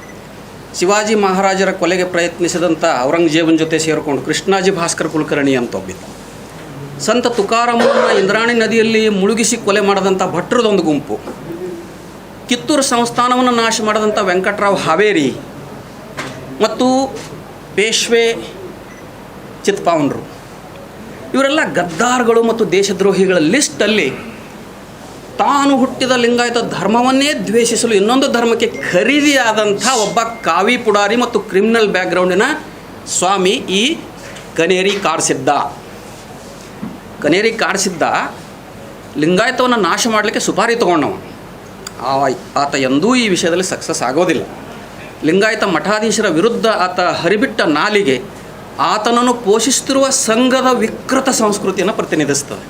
ಶಿವಾಜಿ ಮಹಾರಾಜರ ಕೊಲೆಗೆ ಪ್ರಯತ್ನಿಸಿದಂಥ ಔರಂಗಜೇಬನ ಜೊತೆ ಸೇರಿಕೊಂಡು ಕೃಷ್ಣಾಜಿ ಭಾಸ್ಕರ್ ಕುಲಕರ್ಣಿ ಅಂತ ಒಬ್ಬಿದ್ದ ಸಂತ ತುಕಾರಾಮನ ಇಂದ್ರಾಣಿ ನದಿಯಲ್ಲಿ ಮುಳುಗಿಸಿ ಕೊಲೆ ಮಾಡದಂಥ ಭಟ್ರದೊಂದು ಗುಂಪು. ಕಿತ್ತೂರು ಸಂಸ್ಥಾನವನ್ನು ನಾಶ ಮಾಡಿದಂಥ ವೆಂಕಟರಾವ್ ಹಾವೇರಿ ಮತ್ತು ಪೇಶ್ವೆ ಚಿತ್ಪಾವನರು. ಇವರೆಲ್ಲ ಗದ್ದಾರ್ಗಳು ಮತ್ತು ದೇಶದ್ರೋಹಿಗಳ ಲಿಸ್ಟಲ್ಲಿ ತಾನು ಹುಟ್ಟಿದ ಲಿಂಗಾಯತ ಧರ್ಮವನ್ನೇ ದ್ವೇಷಿಸಲು ಇನ್ನೊಂದು ಧರ್ಮಕ್ಕೆ ಖರೀದಿಯಾದಂಥ ಒಬ್ಬ ಕಾವಿ ಪುಡಾರಿ ಮತ್ತು ಕ್ರಿಮಿನಲ್ ಬ್ಯಾಕ್ಗ್ರೌಂಡಿನ ಸ್ವಾಮಿ ಈ ಕನೇರಿ ಕಾಡ್ಸಿದ್ದ. ಕನೇರಿ ಕಾಡಿಸಿದ್ದ ಲಿಂಗಾಯತವನ್ನು ನಾಶ ಮಾಡಲಿಕ್ಕೆ ಸುಪಾರಿ ತಗೊಂಡವ ಆ ಆತ ಎಂದೂ ಈ ವಿಷಯದಲ್ಲಿ ಸಕ್ಸಸ್ ಆಗೋದಿಲ್ಲ. ಲಿಂಗಾಯತ ಮಠಾಧೀಶರ ವಿರುದ್ಧ ಆತ ಹರಿಬಿಟ್ಟ ನಾಲಿಗೆ ಆತನನ್ನು ಪೋಷಿಸ್ತಿರುವ ಸಂಘದ ವಿಕೃತ ಸಂಸ್ಕೃತಿಯನ್ನು ಪ್ರತಿನಿಧಿಸ್ತದೆ.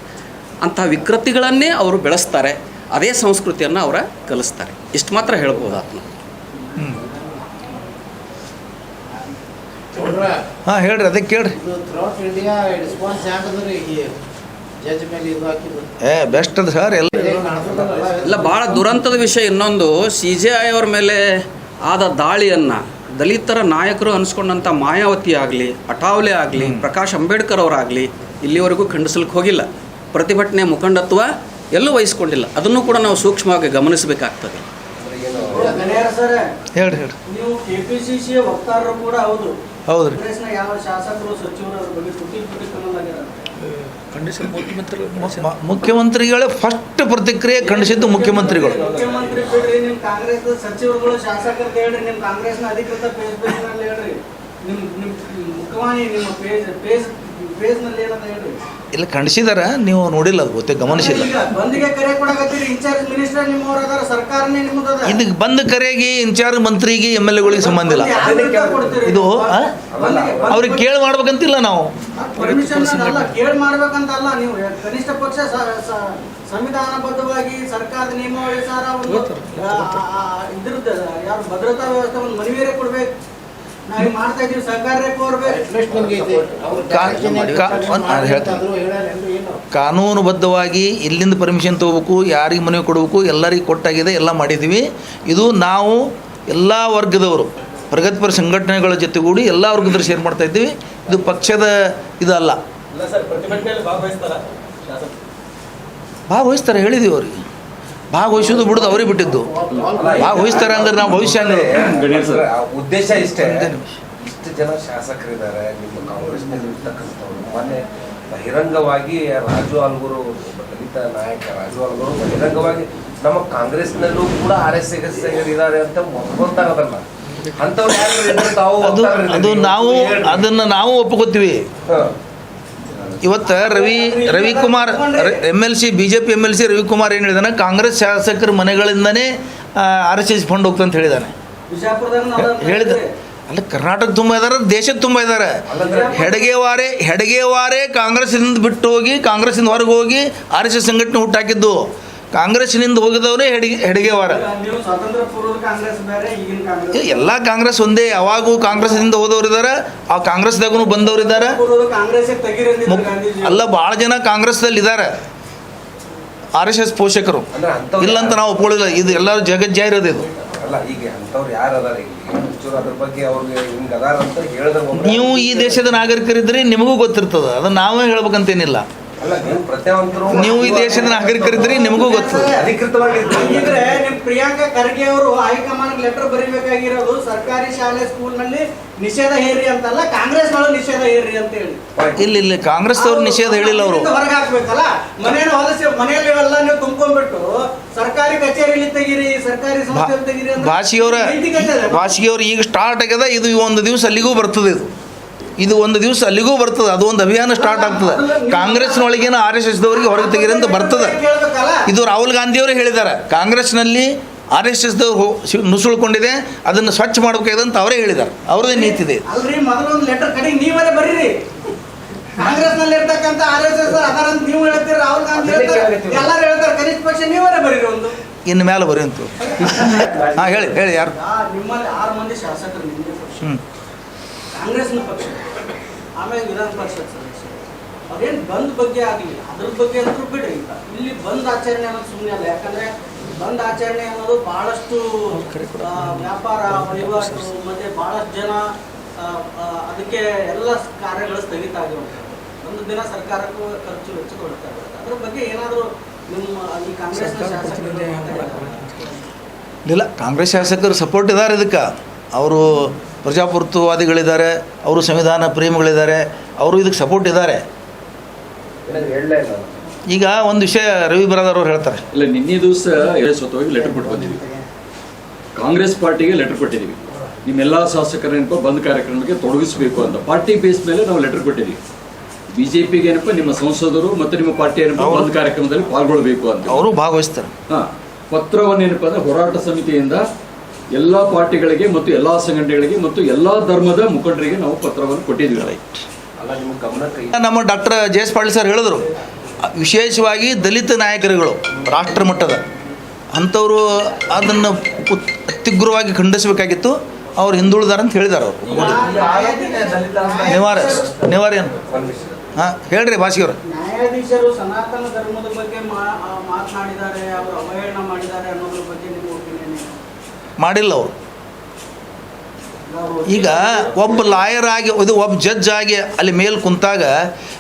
ಅಂತಹ ವಿಕೃತಿಗಳನ್ನೇ ಅವರು ಬೆಳೆಸ್ತಾರೆ. ಅದೇ ಸಂಸ್ಕೃತಿಯನ್ನು ಅವರ ಕಲಿಸ್ತಾರೆ. ಇಷ್ಟು ಮಾತ್ರ ಹೇಳ್ಬೋದು ಆತನ. ಹಾಂ ಹೇಳ್ರಿ ಅದಕ್ಕೆ ಕೇಳ್ರಿ ಏ ಬೆಸ್ಟ್ ಅದು ಸರ್ ಎಲ್ಲ ಇಲ್ಲ ಭಾಳ ದುರಂತದ ವಿಷಯ ಇನ್ನೊಂದು. ಸಿ ಜೆ ಐ ಅವ್ರ ಮೇಲೆ ಆದ ದಾಳಿಯನ್ನು ದಲಿತರ ನಾಯಕರು ಅನಿಸ್ಕೊಂಡಂಥ ಮಾಯಾವತಿ ಆಗಲಿ ಅಟಾವ್ಲೆ ಆಗಲಿ ಪ್ರಕಾಶ್ ಅಂಬೇಡ್ಕರ್ ಅವರಾಗಲಿ ಇಲ್ಲಿವರೆಗೂ ಖಂಡಿಸ್ಲಿಕ್ಕೆ ಹೋಗಿಲ್ಲ. ಪ್ರತಿಭಟನೆ ಮುಖಂಡತ್ವ ಎಲ್ಲೂ ವಹಿಸ್ಕೊಂಡಿಲ್ಲ. ಅದನ್ನು ಕೂಡ ನಾವು ಸೂಕ್ಷ್ಮವಾಗಿ ಗಮನಿಸಬೇಕಾಗ್ತದೆ. ಹೇಳಿ ಹೇಳ್ರಿ ಹೇಳ್ರಿ. ನೀವು ಕೆ ಪಿ ಸಿ ಸಿ ವಕ್ತಾರರು ಕೂಡ ಹೌದು. ಹೌದ್ರಿ. ಯಾವ ಶಾಸಕರು ಸಚಿವರು ಬಗ್ಗೆ ಮುಖ್ಯಮಂತ್ರಿಗಳೇ ಫಸ್ಟ್ ಪ್ರತಿಕ್ರಿಯೆ ಖಂಡಿಸಿದ್ದು ಮುಖ್ಯಮಂತ್ರಿಗಳು. ಮುಖ್ಯಮಂತ್ರಿ ಬಿಡ್ರಿ ನಿಮ್ ಕಾಂಗ್ರೆಸ್ ಸಚಿವರುಗಳು ಶಾಸಕರು ಹೇಳ್ರಿ ನಿಮ್ ಕಾಂಗ್ರೆಸ್ನ ಅಧಿಕೃತ ಪೇಜ್ ಪೇಜ್ನಲ್ಲಿ ನಿಮ್ಮ ನಿಮ್ಮ ಪೇಜ್ ಪೇಜ್ ಪೇಜ್ನಲ್ಲಿ ಏನಂತ ಹೇಳ್ರಿ. ಇಲ್ಲ ಖಂಡಿಸಿದಾರ ನೀವು ನೋಡಿಲ್ಲ ಅದು ಗೊತ್ತೇ ಗಮನಿಸಿಲ್ಲ. ಇದು ಇದಕ್ಕೆ ಬಂದ ಕರೆಗೆ ಇನ್ಚಾರ್ಜ್ ಮಂತ್ರಿಗೆ ಎಂ ಎಲ್ ಎಗಳಿಗೆ ಸಂಬಂಧ ಇಲ್ಲ. ಇದು? ಅವ್ರಿಗೆ ಕೇಳಿ ಮಾಡ್ಬೇಕಂತಿಲ್ಲ ನಾವು. ಪರ್ಮಿಷನ್ ಅಲ್ಲ ಕೇಳಿ ಮಾಡ್ಬೇಕಂತಲ್ಲ ನೀವು. ಕನಿಷ್ಠ ಪಕ್ಷ ಸ- ಸ- ಸಂವಿಧಾನಬದ್ಧವಾಗಿ ಸರ್ಕಾರದ ನಿಯಮಾವಳಿ ಸಾರ ಒಂದು ಇದ್ರದ್ದು ಯಾರು ಭದ್ರತಾ ವ್ಯವಸ್ಥೆ ಒಂದು ಮನವಿಯರೇ ಕೊಡ್ಬೇಕು. ಕಾನೂನುಬದ್ಧವಾಗಿ ಎಲ್ಲಿಂದ ಪರ್ಮಿಷನ್ ತಗೋಬೇಕು ಯಾರಿಗೆ ಮನವಿ ಕೊಡಬೇಕು ಎಲ್ಲರಿಗೆ ಕೊಟ್ಟಾಗಿದೆ ಎಲ್ಲ ಮಾಡಿದ್ದೀವಿ. ಇದು ನಾವು ಎಲ್ಲ ವರ್ಗದವರು ಪ್ರಗತಿಪರ ಸಂಘಟನೆಗಳ ಜೊತೆಗೂಡಿ ಎಲ್ಲ ವರ್ಗದವರು ಶೇರ್ ಮಾಡ್ತಾ ಇದ್ದೀವಿ. ಇದು ಪಕ್ಷದ ಇದಲ್ಲ. ಭಾಗವಹಿಸ್ತಾರೆ ಹೇಳಿದೀವಿ ಅವ್ರಿಗೆ. ಭಾಗವಹಿಸೋದು ಬಿಡೋದು ಅವರೇ ಬಿಟ್ಟಿದ್ದು. ಭಾಗವಹಿಸ್ತಾರೆ ಅಂದ್ರೆ ನಾವು ಭವಿಷ್ಯ ಉದ್ದೇಶ ಇಷ್ಟೇ. ಇಷ್ಟು ಜನ ಶಾಸಕರಿದ್ದಾರೆ ನಿಮ್ಮ ಕಾಂಗ್ರೆಸ್ನಲ್ಲಿ ಇರ್ತಕ್ಕಂಥವ್ರು. ಮೊನ್ನೆ ಬಹಿರಂಗವಾಗಿ ರಾಜು ಆಲ್ಗೂರು ದಲಿತ ನಾಯಕ ರಾಜು ಆಲ್ಗೂರು ಬಹಿರಂಗವಾಗಿ ನಮ್ಮ ಕಾಂಗ್ರೆಸ್ನಲ್ಲೂ ಕೂಡ ಆರ್ ಎಸ್ ಎಸ್ ಇದಾರೆ ಅಂತ ಗೊತ್ತಾಗದಲ್ಲ ತಾವು ಅದು ಅದು ನಾವು ಅದನ್ನ ನಾವು ಒಪ್ಕೋತೀವಿ ಹ. ಇವತ್ತು Ravi Ravikumar M L C B J P M L C Ravikumar ಏನು ಹೇಳಿದಾನೆ ಕಾಂಗ್ರೆಸ್ ಶಾಸಕರ ಮನೆಗಳಿಂದನೇ ಆರ್ ಎಸ್ ಎಸ್ ಫಂಡ್ ಹೋಗ್ತಂತ ಹೇಳಿದಾನೆ. ಅದನ್ನ ಹೇಳಿದ. ಅಲ್ಲ ಕರ್ನಾಟಕ ತುಂಬ ಇದ್ದಾರೆ ದೇಶದ ತುಂಬ ಇದ್ದಾರೆ ಹೆಡಗೆವಾರೆ ಹೆಡಗೇವಾರೆ ಕಾಂಗ್ರೆಸ್ನಿಂದ ಬಿಟ್ಟು ಹೋಗಿ ಕಾಂಗ್ರೆಸ್ಸಿಂದ ಹೊರಗೆ ಹೋಗಿ ಆರ್ ಎಸ್ ಎಸ್ ಸಂಘಟನೆ ಹುಟ್ಟಾಕಿದ್ದು. ಕಾಂಗ್ರೆಸ್ನಿಂದ ಹೋಗಿದವರೇ ಹೆಡಿಗೆ ಹೆಡಿಗೆವಾರ. ಎಲ್ಲ ಕಾಂಗ್ರೆಸ್ ಒಂದೇ ಯಾವಾಗೂ ಕಾಂಗ್ರೆಸ್ನಿಂದ ಹೋದವ್ರು ಇದ್ದಾರೆ ಆ ಕಾಂಗ್ರೆಸ್ದಾಗೂ ಬಂದವ್ರು ಇದ್ದಾರೆ ಅಲ್ಲ ಭಾಳ ಜನ ಕಾಂಗ್ರೆಸ್ದಲ್ಲಿ ಇದ್ದಾರೆ ಆರ್ ಎಸ್ ಎಸ್ ಪೋಷಕರು. ಅಂದ್ರೆ ಇಲ್ಲ ಅಂತ ನಾವು ಒಪ್ಕೊಳ್ಳಿಲ್ಲ. ಇದು ಎಲ್ಲರೂ ಜಗಜ್ಜಾಹಿರೋದು ಇದು ನೀವು ಈ ದೇಶದ ನಾಗರಿಕರಿದ್ರೆ ನಿಮಗೂ ಗೊತ್ತಿರ್ತದೆ. ಅದನ್ನ ನಾವೇ ಹೇಳ್ಬೇಕಂತೇನಿಲ್ಲ. ನೀವು ಈ ದೇಶದ ನಾಗರಿಕರಿದ್ರಿ ನಿಮಗೂ ಗೊತ್ತು. ಅಧಿಕೃತವಾಗಿ ಇದ್ರೆ ನಿಮ್ ಪ್ರಿಯಾಂಕಾ ಖರ್ಗೆ ಅವರು ಹೈಕಮಾಂಡ್ ಲೆಟರ್ ಬರೀಬೇಕಾಗಿರೋದು ಸರ್ಕಾರಿ ಶಾಲೆ ಸ್ಕೂಲ್ನಲ್ಲಿ ನಿಷೇಧ ಹೇರಿ ಅಂತಲ್ಲ ಕಾಂಗ್ರೆಸ್ ನೊಳಗೆ ನಿಷೇಧ ಹೇರಿ ಅಂತ ಹೇಳಿ ಇಲ್ಲ ಇಲ್ಲ ಕಾಂಗ್ರೆಸ್ದವ್ರು ನಿಷೇಧ ಹೇಳಿಲ್ಲ ಅವರು. ಹೊರಗೆ ಹಾಕ್ಬೇಕಲ್ಲ ಮನೇಲಿ ಹೊಲಸಿ ಮನೆಯಲ್ಲಿ ಎಲ್ಲ ನೀವು ತುಂಬ್ಕೊಂಡ್ಬಿಟ್ಟು ಸರ್ಕಾರಿ ಕಚೇರಿಲಿ ತೆಗೀರಿ ಸರ್ಕಾರಿ ಸಂಸ್ಥೆ ತೆಗೀರಿ ಭಾಷೆಯವರ ಭಾಷಿಯವರ ಈಗ ಸ್ಟಾರ್ಟ್ ಆಗ್ಯದ ಇದು ಒಂದು ದಿವಸ ಅಲ್ಲಿಗೂ ಬರ್ತದೆ ಇದು. ಇದು ಒಂದು ದಿವಸ ಅಲ್ಲಿಗೂ ಬರ್ತದೆ ಅದು ಒಂದು ಅಭಿಯಾನ ಸ್ಟಾರ್ಟ್ ಆಗ್ತದೆ. ಕಾಂಗ್ರೆಸ್ನೊಳಗಿನ ಆರ್ ಎಸ್ ಎಸ್ದವ್ರಿಗೆ ಹೊರಗೆ ತೆಗೆದಂತ ಅಂತ ಬರ್ತದೆ. ಇದು ರಾಹುಲ್ ಗಾಂಧಿಯವರು ಹೇಳಿದ್ದಾರೆ. ಕಾಂಗ್ರೆಸ್ನಲ್ಲಿ ಆರ್ ಎಸ್ ಎಸ್ ನುಸುಳ್ಕೊಂಡಿದೆ ಅದನ್ನು ಸ್ವಚ್ಛ ಮಾಡಬೇಕಾಗಿದೆ ಅಂತ ಅವರೇ ಹೇಳಿದ್ದಾರೆ. ಅವ್ರದೇ ನೀತಿ ಇದೆ ಇನ್ನು ಮೇಲೆ ಬರೀ ಅಂತ ಹಾಂ ಹೇಳಿ ಹೇಳಿ ಯಾರು? ನಿಮ್ಮಲ್ಲಿ ಆರು ಮಂದಿ ಶಾಸಕರು ನಿಮ್ಮದೇ ಪಕ್ಷ. ಹ್ಞೂ ಕಾಂಗ್ರೆಸ್ನ ಪಕ್ಷ. ಆಮೇಲೆ ವಿಧಾನ ಪರಿಷತ್ ಸದಸ್ಯರು. ಅವ್ರೇನು ಬಂದ್ ಬಗ್ಗೆ ಆಗಲಿ ಅದ್ರ ಬಗ್ಗೆ ಅಂತೂ ಬಿಡ್ರಿ. ಈಗ ಇಲ್ಲಿ ಬಂದ್ ಆಚರಣೆ ಅನ್ನೋದು ಸುಮ್ಮನೆ ಅಲ್ಲ. ಯಾಕಂದ್ರೆ ಬಂದ್ ಆಚರಣೆ ಅನ್ನೋದು ಬಹಳಷ್ಟು ವ್ಯಾಪಾರ ವಹಿವಾಟು ಮತ್ತೆ ಬಹಳಷ್ಟು ಜನ ಅದಕ್ಕೆ ಎಲ್ಲ ಕಾರ್ಯಗಳು ಸ್ಥಗಿತ ಆಗಿರುವಂತಹ ಒಂದು ದಿನ ಸರ್ಕಾರಕ್ಕೂ ಖರ್ಚು ವೆಚ್ಚ ಕೊಡ್ತಾ ಇರುತ್ತೆ ಅದ್ರ ಬಗ್ಗೆ ಏನಾದರೂ ನಿಮ್ಮ ಈ ಕಾಂಗ್ರೆಸ್ ಶಾಸಕರು? ಇಲ್ಲ ಕಾಂಗ್ರೆಸ್ ಶಾಸಕರು ಸಪೋರ್ಟ್ ಇದ್ದಾರೆ ಇದಕ್ಕೆ. ಅವರು ಪ್ರಜಾಪ್ರಭುತ್ವವಾದಿಗಳಿದ್ದಾರೆ ಅವರು ಸಂವಿಧಾನ ಪ್ರೇಮಿಗಳಿದ್ದಾರೆ ಅವರು ಇದಕ್ಕೆ ಸಪೋರ್ಟ್ ಇದ್ದಾರೆ. ಈಗ ಒಂದು ವಿಷಯ ರವಿ ಅವರು ಹೇಳ್ತಾರೆ. ಇಲ್ಲ ನಿನ್ನೆ ದಿವಸ ಸ್ವತಃವಾಗಿ ಲೆಟರ್ ಕೊಟ್ಟು ಬಂದಿದ್ದೀವಿ ಕಾಂಗ್ರೆಸ್ ಪಾರ್ಟಿಗೆ ಲೆಟರ್ ಕೊಟ್ಟಿದ್ದೀವಿ ನಿಮ್ಮೆಲ್ಲ ಶಾಸಕರೇನಪ್ಪ ಬಂದ್ ಕಾರ್ಯಕ್ರಮಕ್ಕೆ ತೊಡಗಿಸಬೇಕು ಅಂತ. ಪಾರ್ಟಿ ಬೇಸ್ ಮೇಲೆ ನಾವು ಲೆಟರ್ ಕೊಟ್ಟಿದ್ದೀವಿ ಬಿಜೆಪಿಗೆ ಏನಪ್ಪ ನಿಮ್ಮ ಸಂಸದರು ಮತ್ತು ನಿಮ್ಮ ಪಾರ್ಟಿ ಏನಪ್ಪ ಬಂದ್ ಕಾರ್ಯಕ್ರಮದಲ್ಲಿ ಪಾಲ್ಗೊಳ್ಬೇಕು ಅಂತ. ಅವರು ಭಾಗವಹಿಸ್ತಾರೆ. ಹಾಂ ಪತ್ರವನ್ನು ಏನಪ್ಪ ಅಂದರೆ ಹೋರಾಟ ಸಮಿತಿಯಿಂದ ಎಲ್ಲ ಪಾರ್ಟಿಗಳಿಗೆ ಮತ್ತು ಎಲ್ಲ ಸಂಘಟನೆಗಳಿಗೆ ಮತ್ತು ಎಲ್ಲ ಧರ್ಮದ ಮುಖಂಡರಿಗೆ ನಾವು ಪತ್ರವನ್ನು ಕೊಟ್ಟಿದ್ದೀವಿ. ನಿಮ್ಮ ಗಮನಕ್ಕೆ ನಮ್ಮ doctor J S Patil sir ಹೇಳಿದ್ರು ವಿಶೇಷವಾಗಿ ದಲಿತ ನಾಯಕರುಗಳು ರಾಷ್ಟ್ರ ಮಟ್ಟದ ಅಂಥವರು ಅದನ್ನು ಅತ್ಯುಗ್ರವಾಗಿ ಖಂಡಿಸಬೇಕಾಗಿತ್ತು ಅವ್ರು ಹಿಂದುಳಿದಾರ ಅಂತ ಹೇಳಿದಾರೆ ಅವರು. ನಿವಾರ ನಿವಾರ ಏನು? ಹಾಂ ಹೇಳ್ರಿ ಭಾಷಿಯವ್ರು ನ್ಯಾಯಾಧೀಶರು ಸನಾತನ ಧರ್ಮದ ಬಗ್ಗೆ ಮಾತನಾಡಿದ್ದಾರೆ ಅವರು ಅವಹೇಳನ ಮಾಡಿದ್ದಾರೆ ಅನ್ನೋದ್ರ ಬಗ್ಗೆ ಮಾಡಿಲ್ಲ ಅವರು ಈಗ ಒಬ್ಬ ಲಾಯರ್ ಆಗಿ ಇದು ಒಬ್ಬ ಜಡ್ಜ್ ಆಗಿ ಅಲ್ಲಿ ಮೇಲೆ ಕುಂತಾಗ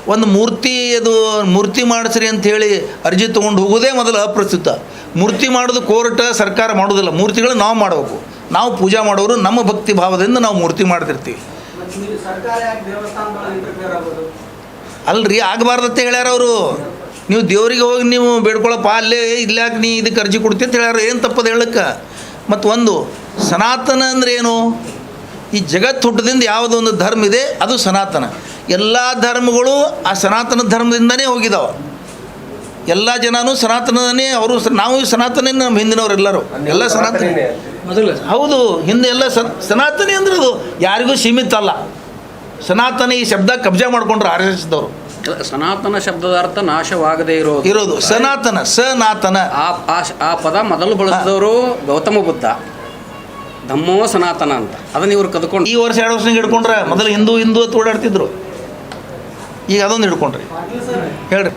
ಒಂದು ಮೂರ್ತಿ ಅದು ಮೂರ್ತಿ ಮಾಡಿಸ್ರಿ ಅಂತ ಹೇಳಿ ಅರ್ಜಿ ತೊಗೊಂಡು ಹೋಗೋದೇ ಮೊದಲು ಅಪ್ರಸ್ತುತ. ಮೂರ್ತಿ ಮಾಡೋದು ಕೋರ್ಟ್ ಸರ್ಕಾರ ಮಾಡೋದಿಲ್ಲ. ಮೂರ್ತಿಗಳು ನಾವು ಮಾಡಬೇಕು. ನಾವು ಪೂಜೆ ಮಾಡೋರು ನಮ್ಮ ಭಕ್ತಿ ಭಾವದಿಂದ ನಾವು ಮೂರ್ತಿ ಮಾಡ್ತಿರ್ತೀವಿ. ಅಲ್ರಿ ಆಗಬಾರ್ದಂತ ಹೇಳ್ಯಾರ ಅವರು. ನೀವು ದೇವರಿಗೆ ಹೋಗಿ ನೀವು ಬೇಡ್ಕೊಳಪ್ಪ ಅಲ್ಲೇ ಇಲ್ಲಾಕೆ ನೀ ಇದಕ್ಕೆ ಅರ್ಜಿ ಕೊಡ್ತಿ ಅಂತ ಹೇಳ್ಯಾರ. ಏನು ತಪ್ಪದು ಹೇಳಕ್ಕೆ? ಮತ್ತು ಒಂದು ಸನಾತನ ಅಂದರೆ ಏನು? ಈ ಜಗತ್ತು ಹುಟ್ಟದಿಂದ ಯಾವುದೋ ಒಂದು ಧರ್ಮ ಇದೆ ಅದು ಸನಾತನ. ಎಲ್ಲ ಧರ್ಮಗಳು ಆ ಸನಾತನ ಧರ್ಮದಿಂದನೇ ಹೋಗಿದಾವೆ. ಎಲ್ಲ ಜನನೂ ಸನಾತನನೇ ಅವರು ನಾವು ಸನಾತನ ನಮ್ಮ ಹಿಂದಿನವರೆಲ್ಲರೂ. ಎಲ್ಲ ಸನಾತನ. ಹೌದು ಹಿಂದೆ ಎಲ್ಲ ಸನ್ ಸನಾತನಿ ಅಂದ್ರೆ ಅದು ಯಾರಿಗೂ ಸೀಮಿತ ಅಲ್ಲ. ಸನಾತನ ಈ ಶಬ್ದ ಕಬ್ಜಾ ಮಾಡ್ಕೊಂಡ್ರು ಆರ್ ಎಸ್ ಎಸ್ದವರು. ಸನಾತನ ಶಬ್ದದ ಅರ್ಥ ನಾಶವಾಗದೇ ಇರೋದು. ಇರೋದು. ಸನಾತನ ಸನಾತನ. ಆ ಪದ ಮೊದಲು ಬಳಸಿದವರು ಗೌತಮ ಬುದ್ಧ. ಧಮ್ಮೋ ಸನಾತನ ಅಂತ. ಅದನ್ನ ಇವ್ರು ಕದ್ಕೊಂಡು ಈ ವರ್ಷ ಎರಡು ವರ್ಷ ಹಿಡ್ಕೊಂಡ್ರೆ ಮೊದಲು ಹಿಂದೂ ಹಿಂದೂ ಅಂತ ಓಡಾಡ್ತಿದ್ರು. ಈಗ ಅದೊಂದು ಹಿಡ್ಕೊಂಡ್ರಿ. ಹೇಳ್ರಿ?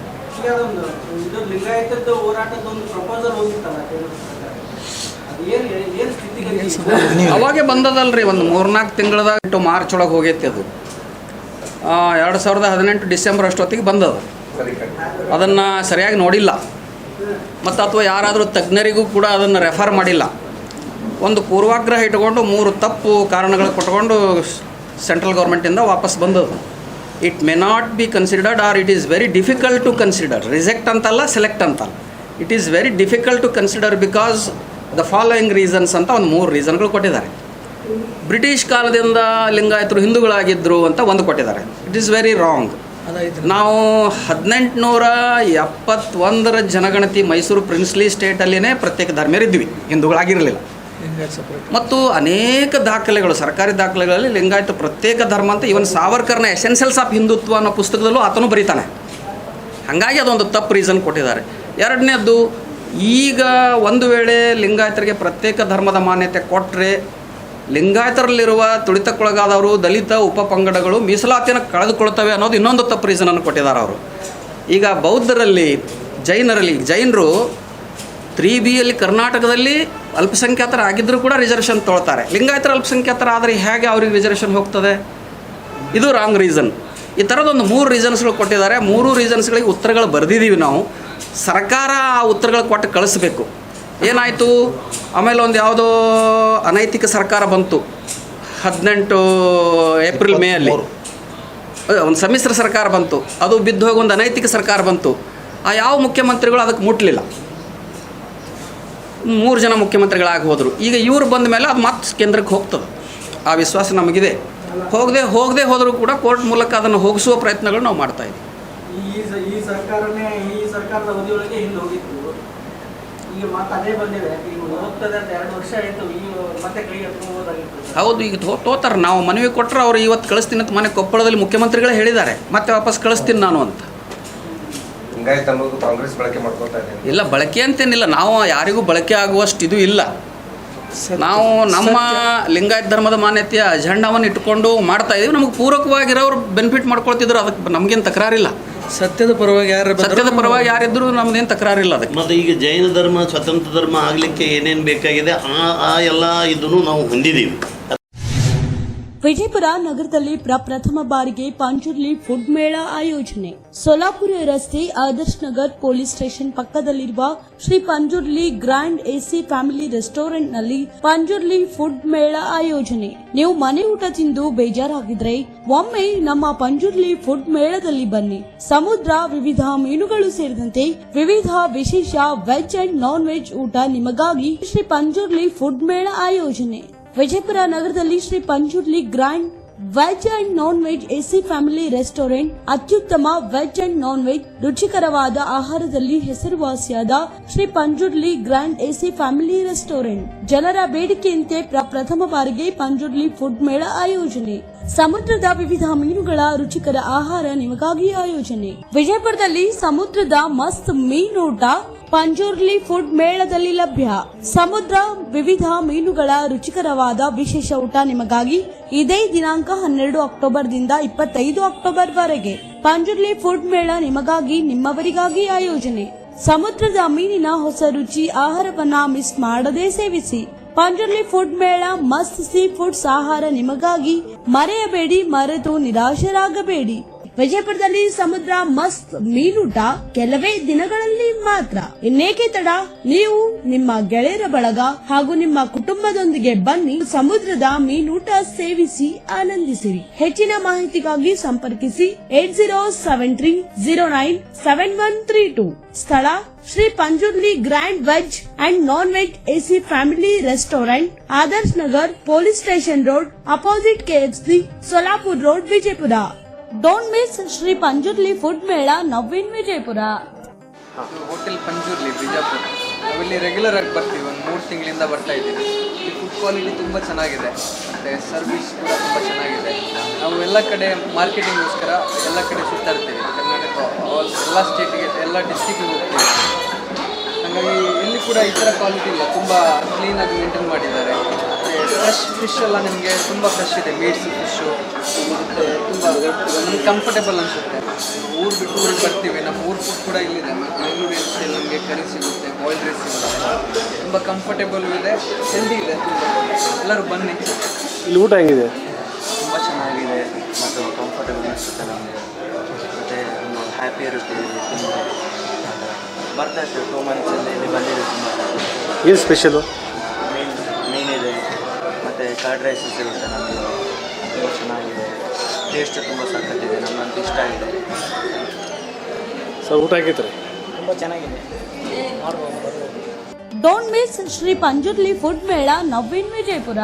ಅವಾಗೆ ಬಂದದಲ್ರಿ ಒಂದು ಮೂರ್ನಾಲ್ಕು ತಿಂಗಳದಾಗ ಇಟ್ಟು ಮಾರ್ಚ್ ಒಳಗೆ ಹೋಗೈತಿ ಅದು. ಎರಡು ಸಾವಿರದ ಹದಿನೆಂಟು ಡಿಸೆಂಬರ್ ಅಷ್ಟೊತ್ತಿಗೆ ಬಂದದು. ಅದನ್ನು ಸರಿಯಾಗಿ ನೋಡಿಲ್ಲ. ಮತ್ತು ಅಥವಾ ಯಾರಾದರೂ ತಜ್ಞರಿಗೂ ಕೂಡ ಅದನ್ನು ರೆಫರ್ ಮಾಡಿಲ್ಲ. ಒಂದು ಪೂರ್ವಾಗ್ರಹ ಇಟ್ಕೊಂಡು ಮೂರು ತಪ್ಪು ಕಾರಣಗಳು ಕೊಟ್ಕೊಂಡು ಸೆಂಟ್ರಲ್ ಗೌರ್ಮೆಂಟಿಂದ ವಾಪಸ್ ಬಂದದು. It may not be considered or it is very difficult to consider. Reject ಅಂತಲ್ಲ, ಸೆಲೆಕ್ಟ್ ಅಂತಲ್ಲ. It is very difficult to consider because the following reasons ಅಂತ ಒಂದು ಮೂರು ರೀಸನ್ಗಳು ಕೊಟ್ಟಿದ್ದಾರೆ. ಬ್ರಿಟಿಷ್ ಕಾಲದಿಂದ ಲಿಂಗಾಯತರು ಹಿಂದೂಗಳಾಗಿದ್ದರು ಅಂತ ಒಂದು ಕೊಟ್ಟಿದ್ದಾರೆ. ಇಟ್ ಈಸ್ ವೆರಿ ರಾಂಗ್ ನಾವು ಹದಿನೆಂಟುನೂರ ಎಪ್ಪತ್ತೊಂದರ ಜನಗಣತಿ ಮೈಸೂರು ಪ್ರಿನ್ಸ್ಲಿ ಸ್ಟೇಟಲ್ಲಿನೇ ಪ್ರತ್ಯೇಕ ಧರ್ಮೀಯರಿದ್ವಿ ಹಿಂದೂಗಳಾಗಿರಲಿಲ್ಲ. ಮತ್ತು ಅನೇಕ ದಾಖಲೆಗಳು ಸರ್ಕಾರಿ ದಾಖಲೆಗಳಲ್ಲಿ ಲಿಂಗಾಯತ ಪ್ರತ್ಯೇಕ ಧರ್ಮ ಅಂತ ಇವನ್ ಸಾವರ್ಕರ್ನ ಎಸೆನ್ಸಿಯಲ್ಸ್ ಆಫ್ ಹಿಂದುತ್ವ ಅನ್ನೋ ಪುಸ್ತಕದಲ್ಲೂ ಆತನು ಬರೀತಾನೆ. ಹಾಗಾಗಿ ಅದೊಂದು ತಪ್ಪು ರೀಸನ್ ಕೊಟ್ಟಿದ್ದಾರೆ. ಎರಡನೇದ್ದು ಈಗ ಒಂದು ವೇಳೆ ಲಿಂಗಾಯತರಿಗೆ ಪ್ರತ್ಯೇಕ ಧರ್ಮದ ಮಾನ್ಯತೆ ಕೊಟ್ಟರೆ ಲಿಂಗಾಯತರಲ್ಲಿರುವ ತುಳಿತಕ್ಕೊಳಗಾದವರು ದಲಿತ ಉಪಪಂಗಡಗಳು ಮೀಸಲಾತಿಯನ್ನು ಕಳೆದುಕೊಳ್ತವೆ ಅನ್ನೋದು ಇನ್ನೊಂದು ತಪ್ಪು ರೀಸನನ್ನು ಕೊಟ್ಟಿದ್ದಾರೆ ಅವರು. ಈಗ ಬೌದ್ಧರಲ್ಲಿ, ಜೈನರಲ್ಲಿ, ಜೈನರು ತ್ರೀ ಬಿಯಲ್ಲಿ ಕರ್ನಾಟಕದಲ್ಲಿ ಅಲ್ಪಸಂಖ್ಯಾತರ ಆಗಿದ್ದರೂ ಕೂಡ ರಿಸರ್ವೇಷನ್ ತೊಳ್ತಾರೆ. ಲಿಂಗಾಯತರ ಅಲ್ಪಸಂಖ್ಯಾತರ ಆದರೆ ಹೇಗೆ ಅವ್ರಿಗೆ ರಿಸರ್ವೇಷನ್ ಹೋಗ್ತದೆ? ಇದು ರಾಂಗ್ ರೀಸನ್ ಈ ಥರದೊಂದು ಮೂರು ರೀಸನ್ಸ್ಗಳು ಕೊಟ್ಟಿದ್ದಾರೆ. ಮೂರು ರೀಸನ್ಸ್ಗಳಿಗೆ ಉತ್ತರಗಳು ಬರೆದಿದ್ದೀವಿ ನಾವು. ಸರ್ಕಾರ ಆ ಉತ್ತರಗಳು ಕೊಟ್ಟು ಕಳಿಸ್ಬೇಕು. ಏನಾಯಿತು? ಆಮೇಲೆ ಒಂದು ಯಾವುದೋ ಅನೈತಿಕ ಸರ್ಕಾರ ಬಂತು. ಹದಿನೆಂಟು ಏಪ್ರಿಲ್ ಮೇ ಅಲ್ಲಿ ಒಂದು ಸಮ್ಮಿಶ್ರ ಸರ್ಕಾರ ಬಂತು. ಅದು ಬಿದ್ದು ಹೋಗಿ ಒಂದು ಅನೈತಿಕ ಸರ್ಕಾರ ಬಂತು. ಆ ಯಾವ ಮುಖ್ಯಮಂತ್ರಿಗಳು ಅದಕ್ಕೆ ಮುಟ್ಲಿಲ್ಲ. ಮೂರು ಜನ ಮುಖ್ಯಮಂತ್ರಿಗಳಾಗಿ ಹೋದರು ಈಗ ಇವರು ಬಂದ ಮೇಲೆ ಅದು ಮತ್ತೆ ಕೇಂದ್ರಕ್ಕೆ ಹೋಗ್ತದೆ. ಆ ವಿಶ್ವಾಸ ನಮಗಿದೆ. ಹೋಗದೆ ಹೋಗದೆ ಹೋದರೂ ಕೂಡ ಕೋರ್ಟ್ ಮೂಲಕ ಅದನ್ನು ಹೋಗಿಸುವ ಪ್ರಯತ್ನಗಳು ನಾವು ಮಾಡ್ತಾ ಇದ್ದೀವಿ ಈ ಸ- ಈ ಸರ್ಕಾರನೇ ಈ ಸರ್ಕಾರದ ಅವಧಿಯೊಳಗೆ ಹಿಂದೆ ಈಗ ತೋ ತೋತಾರೆ. ನಾವು ಮನವಿ ಕೊಟ್ಟರೆ ಅವ್ರು ಇವತ್ತು ಕಳಿಸ್ತೀನಿ ಅಂತ ಮನೆ ಕೊಪ್ಪಳದಲ್ಲಿ ಮುಖ್ಯಮಂತ್ರಿಗಳೇ ಹೇಳಿದ್ದಾರೆ. ಮತ್ತೆ ವಾಪಸ್ ಕಳಿಸ್ತೀನಿ ನಾನು ಅಂತ. ಕಾಂಗ್ರೆಸ್ ಬಳಕೆ ಮಾಡ್ಕೊತಾ ಇಲ್ಲ ಬಳಕೆ ಅಂತೇನಿಲ್ಲ. ನಾವು ಯಾರಿಗೂ ಬಳಕೆ ಆಗುವಷ್ಟು ಇದು ಇಲ್ಲ. ನಾವು ನಮ್ಮ ಲಿಂಗಾಯತ ಧರ್ಮದ ಮಾನ್ಯತೆಯ ಅಜೆಂಡಾವನ್ನು ಇಟ್ಕೊಂಡು ಮಾಡ್ತಾ ಇದೀವಿ. ನಮಗೆ ಪೂರಕವಾಗಿರೋರು ಬೆನಿಫಿಟ್ ಮಾಡ್ಕೊಳ್ತಿದ್ರು. ಅದಕ್ಕೆ ನಮಗೇನು ತಕರಾರಿಲ್ಲ. ಸತ್ಯದ ಪರವಾಗಿ ಯಾರು ಸತ್ಯದ ಪರವಾಗಿ ಯಾರಿದ್ರು ನಮ್ದೇನು ತಕರಾರಿಲ್ಲ ಅದಕ್ಕೆ. ಮತ್ತು ಈಗ ಜೈನ ಧರ್ಮ ಸ್ವತಂತ್ರ ಧರ್ಮ ಆಗಲಿಕ್ಕೆ ಏನೇನು ಬೇಕಾಗಿದೆ ಆ ಆ ಎಲ್ಲ ಇದನ್ನು ನಾವು ಹೊಂದಿದ್ದೀವಿ. ವಿಜಯಪುರ ನಗರದಲ್ಲಿ ಪ್ರಪ್ರಥಮ ಬಾರಿಗೆ ಪಂಜುರ್ಲಿ ಫುಡ್ ಮೇಳ ಆಯೋಜನೆ. ಸೋಲಾಪುರ ರಸ್ತೆ ಆದರ್ಶ್ ನಗರ್ ಪೊಲೀಸ್ ಸ್ಟೇಷನ್ ಪಕ್ಕದಲ್ಲಿರುವ Shri Panjurli grand AC family ರೆಸ್ಟೋರೆಂಟ್ನಲ್ಲಿ ಪಂಜುರ್ಲಿ ಫುಡ್ ಮೇಳ ಆಯೋಜನೆ. ನೀವು ಮನೆ ಊಟ ತಿಂದು ಬೇಜಾರಾಗಿದ್ರೆ ಒಮ್ಮೆ ನಮ್ಮ ಪಂಜುರ್ಲಿ ಫುಡ್ ಮೇಳದಲ್ಲಿ ಬನ್ನಿ. ಸಮುದ್ರ ವಿವಿಧ ಮೀನುಗಳು ಸೇರಿದಂತೆ ವಿವಿಧ ವಿಶೇಷ ವೆಜ್ ಅಂಡ್ ನಾನ್ ವೆಜ್ ಊಟ ನಿಮಗಾಗಿ ಶ್ರೀ ಪಂಜುರ್ಲಿ ಫುಡ್ ಮೇಳ ಆಯೋಜನೆ. ವಿಜಯಪುರ ನಗರದಲ್ಲಿ Shri Panjurli grand veg and non veg AC family restaurant, ಅತ್ಯುತ್ತಮ ವೆಜ್ ಅಂಡ್ ನಾನ್ ವೆಜ್ ರುಚಿಕರವಾದ ಆಹಾರದಲ್ಲಿ ಹೆಸರುವಾಸಿಯಾದ Shri Panjurli grand AC family restaurant. ಜನರ ಬೇಡಿಕೆಯಂತೆ ಪ್ರಪ್ರಥಮ ಬಾರಿಗೆ ಪಂಜುರ್ಲಿ ಫುಡ್ ಮೇಳ ಆಯೋಜನೆ. ಸಮುದ್ರದ ವಿವಿಧ ಮೀನುಗಳ ರುಚಿಕರ ಆಹಾರ ನಿಮಗಾಗಿ ಆಯೋಜನೆ. ವಿಜಯಪುರದಲ್ಲಿ ಸಮುದ್ರದ ಮಸ್ತ್ ಮೀನೂಟ ಪಂಜುರ್ಲಿ ಫುಡ್ ಮೇಳದಲ್ಲಿ ಲಭ್ಯ. ಸಮುದ್ರ, ವಿವಿಧ ಮೀನುಗಳ ರುಚಿಕರವಾದ ವಿಶೇಷ ಊಟ ನಿಮಗಾಗಿ ಇದೇ ದಿನಾಂಕ ಹನ್ನೆರಡು ಅಕ್ಟೋಬರ್ ದಿಂದ ಇಪ್ಪತ್ತೈದು ಅಕ್ಟೋಬರ್ ವರೆಗೆ ಪಂಜುರ್ಲಿ ಫುಡ್ ಮೇಳ ನಿಮಗಾಗಿ ನಿಮ್ಮವರಿಗಾಗಿ ಆಯೋಜನೆ. ಸಮುದ್ರದ ಮೀನಿನ ಹೊಸ ರುಚಿ, ಆಹಾರವನ್ನ ಮಿಸ್ ಮಾಡದೇ ಸೇವಿಸಿ. ಪಂಜುರ್ಲಿ ಫುಡ್ ಮೇಳ ಮಸ್ತ್ ಸೀ ಫುಡ್ಸ್ ಆಹಾರ ನಿಮಗಾಗಿ ಮರೆಯಬೇಡಿ, ಮರೆತು ನಿರಾಶರಾಗಬೇಡಿ. ವಿಜಯಪುರದಲ್ಲಿ ಸಮುದ್ರ ಮಸ್ತ್ ಮೀನೂಟ ಕೆಲವೇ ದಿನಗಳಲ್ಲಿ ಮಾತ್ರ. ಇನ್ನೇಕೆ ತಡ? ನೀವು ನಿಮ್ಮ ಗೆಳೆಯರ ಬಳಗ ಹಾಗೂ ನಿಮ್ಮ ಕುಟುಂಬದೊಂದಿಗೆ ಬನ್ನಿ ಸಮುದ್ರದ ಮೀನೂಟ ಸೇವಿಸಿ ಆನಂದಿಸಿರಿ. ಹೆಚ್ಚಿನ ಮಾಹಿತಿಗಾಗಿ ಸಂಪರ್ಕಿಸಿ eight zero seven three zero nine seven one three two. ಸ್ಥಳ Shri Panjurli grand veg and non veg AC family restaurant, Adarsh Nagar police station road, opposite KFC Solapur road, Vijayapura. Don't miss Shri Panjurli food ಮೇಳ Naveen Vijayapura. Hotel Panjurli, Bijapur. ನಾವಿಲ್ಲಿ regular ಆಗಿ ಬರ್ತೀವಿ, ಒಂದು ಮೂರು ತಿಂಗಳಿಂದ ಬರ್ತಾ ಇದ್ದೀವಿ. ಈ ಫುಡ್ ಕ್ವಾಲಿಟಿ ತುಂಬ ಚೆನ್ನಾಗಿದೆ, ಮತ್ತು ಸರ್ವಿಸ್ ಕೂಡ ತುಂಬ ಚೆನ್ನಾಗಿದೆ. ನಾವು ಎಲ್ಲ ಕಡೆ ಮಾರ್ಕೆಟಿಂಗ್ಗೋಸ್ಕರ ಎಲ್ಲ ಕಡೆ ಸುತ್ತಾಡ್ತೀವಿ ಕರ್ನಾಟಕ ಎಲ್ಲ ಸ್ಟೇಟಿಗೆ ಎಲ್ಲ ಡಿಸ್ಟಿಕ್ಗೆ ಹೋಗ್ತೀವಿ. ಹಾಗಾಗಿ ಇಲ್ಲಿ ಕೂಡ ಈ ಥರ ಕ್ವಾಲಿಟಿ ಇಲ್ಲ, ತುಂಬ ಕ್ಲೀನಾಗಿ ಮೇಂಟೈನ್ ಮಾಡಿದ್ದಾರೆ. ಫ್ರೆಶ್ ಫಿಶ್ ಎಲ್ಲ ನಿಮಗೆ ತುಂಬ ಫ್ರೆಶ್ ಇದೆ ಮೀಟ್ಸ್ ಫಿಶ್ಶು ಮತ್ತು ತುಂಬ ನಮ್ಗೆ ಕಂಫರ್ಟೇಬಲ್ ಅನಿಸುತ್ತೆ. ಊರು ಬಿಟ್ಟು ಊರಿಗೆ ಬರ್ತೀವಿ ನಮ್ಮ ಊರು ಫುಡ್ ಕೂಡ ಇಲ್ಲಿದೆ ಮತ್ತು ಬೆಂಗಳೂರು ನಮಗೆ ಕರಿ ಸಿಗುತ್ತೆ ಬಾಯ್ಲ್ ರೈಸ್ ಸಿಗುತ್ತೆ. ತುಂಬ ಕಂಫರ್ಟೇಬಲ್ ಇದೆ ಹೆಲ್ದಿ ಇದೆ ತುಂಬ. ಎಲ್ಲರೂ ಬನ್ನಿ. ಇಲ್ಲಿ ಊಟ ಹೆಂಗಿದೆ? ತುಂಬ ಚೆನ್ನಾಗಿದೆ ಮತ್ತು ಕಂಫರ್ಟೇಬಲ್ ಅನಿಸುತ್ತೆ ನಮಗೆ. ಮತ್ತು ತುಂಬ ಹ್ಯಾಪಿ ಇರುತ್ತೆ ತುಂಬ. ಬರ್ತಾ ಇರ್ತೀವಿ ಟೂ ಮಂತ್ಸಲ್ಲಿ ಇಲ್ಲಿ ಬಂದಿದೆ ತುಂಬ. ಏನು ಸ್ಪೆಷಲು ಮತ್ತು ಕರ್ಡ್ ರೈಸ್ ಸಿಗುತ್ತೆ ನಮಗೆ. ತುಂಬ ಚೆನ್ನಾಗಿದೆ. ಟೇಸ್ಟ್ ತುಂಬ ಸಕ್ಕತ್ತಿದೆ ನಮ್ಮಂತೂ ಇಷ್ಟ ಆಗಿದೆ. ಸರ್ ಊಟ ಹೇಗಿತ್ತು? ತುಂಬ ಚೆನ್ನಾಗಿದೆ. Don't miss Shri Panjurli food ಮೇಳ ನವೀನ್ ವಿಜಯಪುರ.